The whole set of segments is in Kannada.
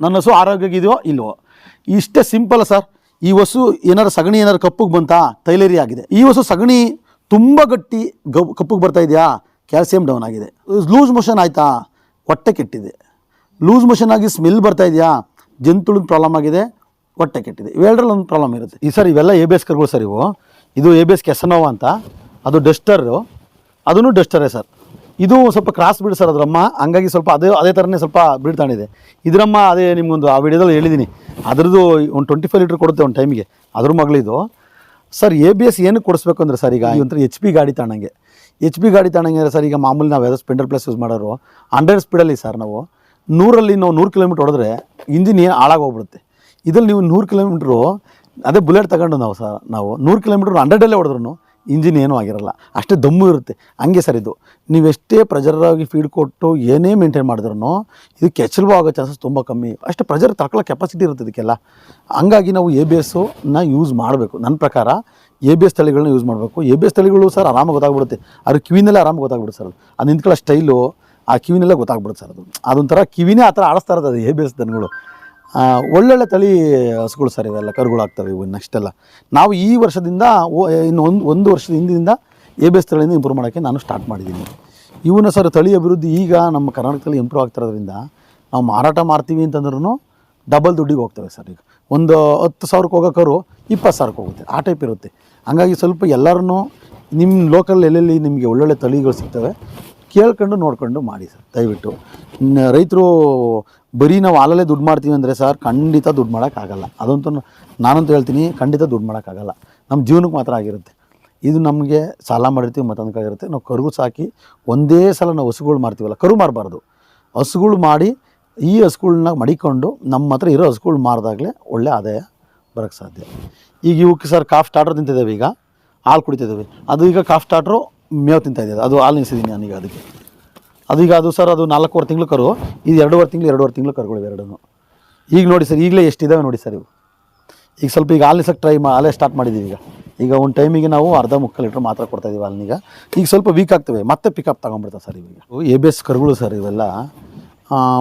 ನನ್ನ ಹಸು ಆರೋಗ್ಯಗಿದೆಯೋ ಇಲ್ವೋ? ಇಷ್ಟೇ ಸಿಂಪಲ್ ಸರ್ ಈ ಹಸು ಏನಾರು ಸಗಣಿ ಏನಾರು ಕಪ್ಪಗೆ ಬಂತಾ? ತೈಲೇರಿ ಆಗಿದೆ. ಈ ಹಸು ಸಗಣಿ ತುಂಬ ಗಟ್ಟಿ ಗಬ್ ಕಪ್ಪಗೆ ಬರ್ತಾ ಇದೆಯಾ? ಕ್ಯಾಲ್ಸಿಯಂ ಡೌನ್ ಆಗಿದೆ. ಲೂಸ್ ಮೋಷನ್ ಆಯಿತಾ? ಹೊಟ್ಟೆ ಕೆಟ್ಟಿದೆ. ಲೂಸ್ ಮೋಷನ್ ಆಗಿ ಸ್ಮೆಲ್ ಬರ್ತಾ ಇದೆಯಾ? ಜಂತುಳದ ಪ್ರಾಬ್ಲಮ್ ಆಗಿದೆ, ಹೊಟ್ಟೆ ಕೆಟ್ಟಿದೆ. ಇವೆರಡರಲ್ಲಿ ಒಂದು ಪ್ರಾಬ್ಲಮ್ ಇರುತ್ತೆ. ಈ ಸರ್ ಇವೆಲ್ಲ ಎ ಬಿ ಕರ್ಗಳು ಸರ್ ಇವು. ಇದು ಎ ಬಿ ಎಸ್ ಕೆಸನೋವಾ ಅಂತ. ಅದು ಡಸ್ಟರು. ಅದೂ ಡಸ್ಟರೇ ಸರ್ ಇದು ಸ್ವಲ್ಪ ಕ್ರಾಸ್ ಬೀಡ್ ಸರ್ ಅದ್ರಮ್ಮ. ಹಂಗಾಗಿ ಸ್ವಲ್ಪ ಅದೇ ಅದೇ ಥರನೇ ಸ್ವಲ್ಪ ಬೀಡ್ ತಾಣಿದೆ. ಇದ್ರಮ್ಮ ಅದೇ ನಿಮಗೊಂದು ಆ ವಿಡಿಯೋದಲ್ಲಿ ಹೇಳಿದ್ದೀನಿ ಅದ್ರದ್ದು ಒಂದು ಟ್ವೆಂಟಿ ಫೈವ್ ಲೀಟ್ರ್ ಕೊಡುತ್ತೆ ಒಂದು ಟೈಮಿಗೆ ಅದ್ರ ಮಗಳಿದು ಸರ್ ಎ ಬಿ ಎಸ್ ಏನಕ್ಕೆ ಕೊಡಿಸ್ಬೇಕು ಅಂದರೆ ಸರ್ ಈಗ ಒಂಥರ ಎಚ್ ಪಿ ಗಾಡಿ ತಾಣಂಗೆ. ಎಚ್ ಪಿ ಗಾಡಿ ತಾಣಂಗೆ ಅಂದರೆ ಸರ್ ಈಗ ಮಾಮೂಲಿ ನಾವು ಯಾವುದೋ ಸ್ಪೆಂಡರ್ ಪ್ಲಸ್ ಯೂಸ್ ಮಾಡೋರು. ಹಂಡ್ರೆಡ್ ಸ್ಪೀಡಲ್ಲಿ ಸರ್ ನಾವು. ನೂರಲ್ಲಿ ನಾವು ನೂರು ಕಿಲೋಮೀಟ್ರ್ ಹೊಡೆದ್ರೆ ಇಂಜಿನ್ ಏನು ಹಾಳಾಗೋಗ್ಬಿಡುತ್ತೆ. ಇದರಲ್ಲಿ ನೀವು ನೂರು ಕಿಲೋಮೀಟ್ರು ಅದೇ ಬುಲೆಟ್ ತಗೊಂಡು ನಾವು ಸರ್, ನಾವು ನೂರು ಕಿಲೋಮೀಟ್ರ್ ಹಂಡ್ರೆಡಲ್ಲೇ ಹೊಡೆದ್ರು ಇಂಜಿನ್ ಏನೂ ಆಗಿರಲ್ಲ. ಅಷ್ಟೇ ದಮ್ಮು ಇರುತ್ತೆ. ಹಂಗೆ ಸರ್ ಇದು. ನೀವೆಷ್ಟೇ ಪ್ರೆಜರಾಗಿ ಫೀಡ್ ಕೊಟ್ಟು ಏನೇ ಮೇಂಟೈನ್ ಮಾಡಿದ್ರೂ ಇದು ಕೆಚ್ಚಲ್ವ ಆಗೋ ಚಾನ್ಸಸ್ ತುಂಬ ಕಮ್ಮಿ. ಅಷ್ಟೇ ಪ್ರೆಜರ್ ತಗೊಳ್ಳೋ ಕೆಪಾಸಿಟಿ ಇರುತ್ತೆ ಇದಕ್ಕೆಲ್ಲ. ಹಂಗಾಗಿ ನಾವು ಎ ಬಿ ಎಸ್ಸನ್ನ ಯೂಸ್ ಮಾಡಬೇಕು. ನನ್ನ ಪ್ರಕಾರ ಎ ಬಿ ಎಸ್ ತಳಿಗಳನ್ನ ಯೂಸ್ ಮಾಡಬೇಕು. ಎ ಬಿ ಎಸ್ ತಳಿಗಳು ಸರ್ ಆರಾಮಾಗಿ ಗೊತ್ತಾಗ್ಬಿಡುತ್ತೆ. ಅದ್ರ ಕಿವಿನಲ್ಲೇ ಆರಾಮಾಗಿ ಗೊತ್ತಾಗ್ಬಿಡುತ್ತೆ ಸರ್ ಅದು. ಅದು ನಿಂತ್ಕೊಳ್ಳೋ ಸ್ಟೈಲು ಆ ಕಿವಿನಲ್ಲೇ ಗೊತ್ತಾಗ್ಬಿಡುತ್ತೆ ಸರ್ ಅದು. ಅದೊಂಥರ ಕಿವಿನೇ ಆ ಥರ ಆಡಿಸ್ತಾ ಇರೋದು ಅದು ಎ ಬಿ ಎಸ್ ದನಗಳು. ಒಳ್ಳೊಳ್ಳೆ ತಳಿ ಹಸುಗಳು ಸರ್ ಇವೆಲ್ಲ, ಕರುಗಳು ಆಗ್ತವೆ ಇವು ನೆಕ್ಸ್ಟ್ ಎಲ್ಲ ನಾವು ಈ ವರ್ಷದಿಂದ ಇನ್ನು ಒಂದು ಒಂದು ವರ್ಷದ ಹಿಂದಿನಿಂದ ಎ ಬಿ ಎಸ್ ತಳಿಯಿಂದ ಇಂಪ್ರೂವ್ ಮಾಡೋಕ್ಕೆ ನಾನು ಸ್ಟಾರ್ಟ್ ಮಾಡಿದ್ದೀನಿ. ಇವನ್ನ ಸರ್ ತಳಿ ಅಭಿವೃದ್ಧಿ ಈಗ ನಮ್ಮ ಕರ್ನಾಟಕದಲ್ಲಿ ಇಂಪ್ರೂವ್ ಆಗ್ತಿರೋದ್ರಿಂದ ನಾವು ಮಾರಾಟ ಮಾಡ್ತೀವಿ ಅಂತಂದ್ರೂ ಡಬಲ್ ದುಡ್ಡಿಗೆ ಹೋಗ್ತವೆ ಸರ್ ಈಗ. ಒಂದು ಹತ್ತು ಸಾವಿರಕ್ಕೆ ಹೋಗೋ ಇಪ್ಪತ್ತು ಸಾವಿರಕ್ಕೆ ಹೋಗುತ್ತೆ, ಆ ಟೈಪ್ ಇರುತ್ತೆ. ಹಂಗಾಗಿ ಸ್ವಲ್ಪ ಎಲ್ಲರೂ ನಿಮ್ಮ ಲೋಕಲ್ ಎಲ್ಲೆಲ್ಲಿ ನಿಮಗೆ ಒಳ್ಳೊಳ್ಳೆ ತಳಿಗಳು ಸಿಗ್ತವೆ ಕೇಳ್ಕೊಂಡು ನೋಡ್ಕೊಂಡು ಮಾಡಿ ಸರ್, ದಯವಿಟ್ಟು. ರೈತರು ಬರೀ ನಾವು ಹಾಲಲ್ಲೇ ದುಡ್ಡು ಮಾಡ್ತೀವಿ ಅಂದರೆ ಸರ್, ಖಂಡಿತ ದುಡ್ಡು ಮಾಡೋಕ್ಕಾಗಲ್ಲ ಅದಂತೂ ನಾನಂತೂ ಹೇಳ್ತೀನಿ, ಖಂಡಿತ ದುಡ್ಡು ಮಾಡೋಕ್ಕಾಗಲ್ಲ ನಮ್ಮ ಜೀವನಕ್ಕೆ ಮಾತ್ರ ಆಗಿರುತ್ತೆ. ಇದು ನಮಗೆ ಸಾಲ ಮಾಡಿರ್ತೀವಿ ಮತ್ತೊಂದಕ್ಕಾಗಿರುತ್ತೆ ನಾವು ಕರುಗೂ ಸಾಕಿ ಒಂದೇ ಸಲ ನಾವು ಹಸುಗಳು ಮಾರ್ತೀವಲ್ಲ, ಕರು ಮಾರಬಾರ್ದು. ಹಸುಗಳು ಮಾಡಿ ಈ ಹಸುಗಳನ್ನ ಮಡಿಕೊಂಡು ನಮ್ಮ ಹತ್ರ ಇರೋ ಹಸುಗಳು ಮಾರಿದಾಗಲೇ ಒಳ್ಳೆ ಆದಾಯ ಬರೋಕ್ಕೆ ಸಾಧ್ಯ. ಈಗ ಇವಕ್ಕೆ ಸರ್, ಕಾಫ್ ಸ್ಟಾರ್ಟರ್ ತಿಂತಿದ್ದೇವೆ ಈಗ. ಹಾಲು ಕುಡಿತಿದ್ದೇವೆ. ಅದು ಈಗ ಕಾಫ್ ಸ್ಟಾರ್ಟ್ರು ಮೇವು ತಿಂತಾ ಇದೆ ಅದು ಹಾಲು ನಿಲ್ಸಿದ್ದೀನಿ ನಾನೀಗ ಅದಕ್ಕೆ. ಅದೀಗ ಈಗ ಅದು ಸರ್ ಅದು ನಾಲ್ಕೂವರೆ ತಿಂಗಳು ಕರು. ಇದು ಎರಡೂವರೆ ತಿಂಗಳು ಎರಡೂವರೆ ತಿಂಗಳು ಕರುಗಳು ಎರಡೂ ಈಗ ನೋಡಿ ಸರ್, ಈಗಲೇ ಎಷ್ಟಿದ್ದಾವೆ ನೋಡಿ ಸರ್ ಇವು. ಈಗ ಸ್ವಲ್ಪ ಈಗ ಹಾಲು ಟ್ರೈ ಮಾ, ಹಾಲೇ ಸ್ಟಾರ್ಟ್ ಮಾಡಿದ್ದೀವಿ ಈಗ. ಈಗ ಒಂದು ಟೈಮಿಗೆ ನಾವು ಅರ್ಧ ಮುಕ್ಕಾಲು ಲೀಟ್ರ್ ಮಾತ್ರ ಕೊಡ್ತಾ ಇದ್ದೀವಿ ಹಾಲನ್ನೀಗ ಈಗ. ಸ್ವಲ್ಪ ವೀಕ್ ಆಗ್ತವೆ, ಮತ್ತೆ ಪಿಕಪ್ ತೊಗೊಂಡ್ಬಿಡ್ತಾವೆ ಸರ್ ಇವಾಗ ಎ ಬಿ ಎಸ್ ಕರುಗಳು ಸರ್ ಇವೆಲ್ಲ.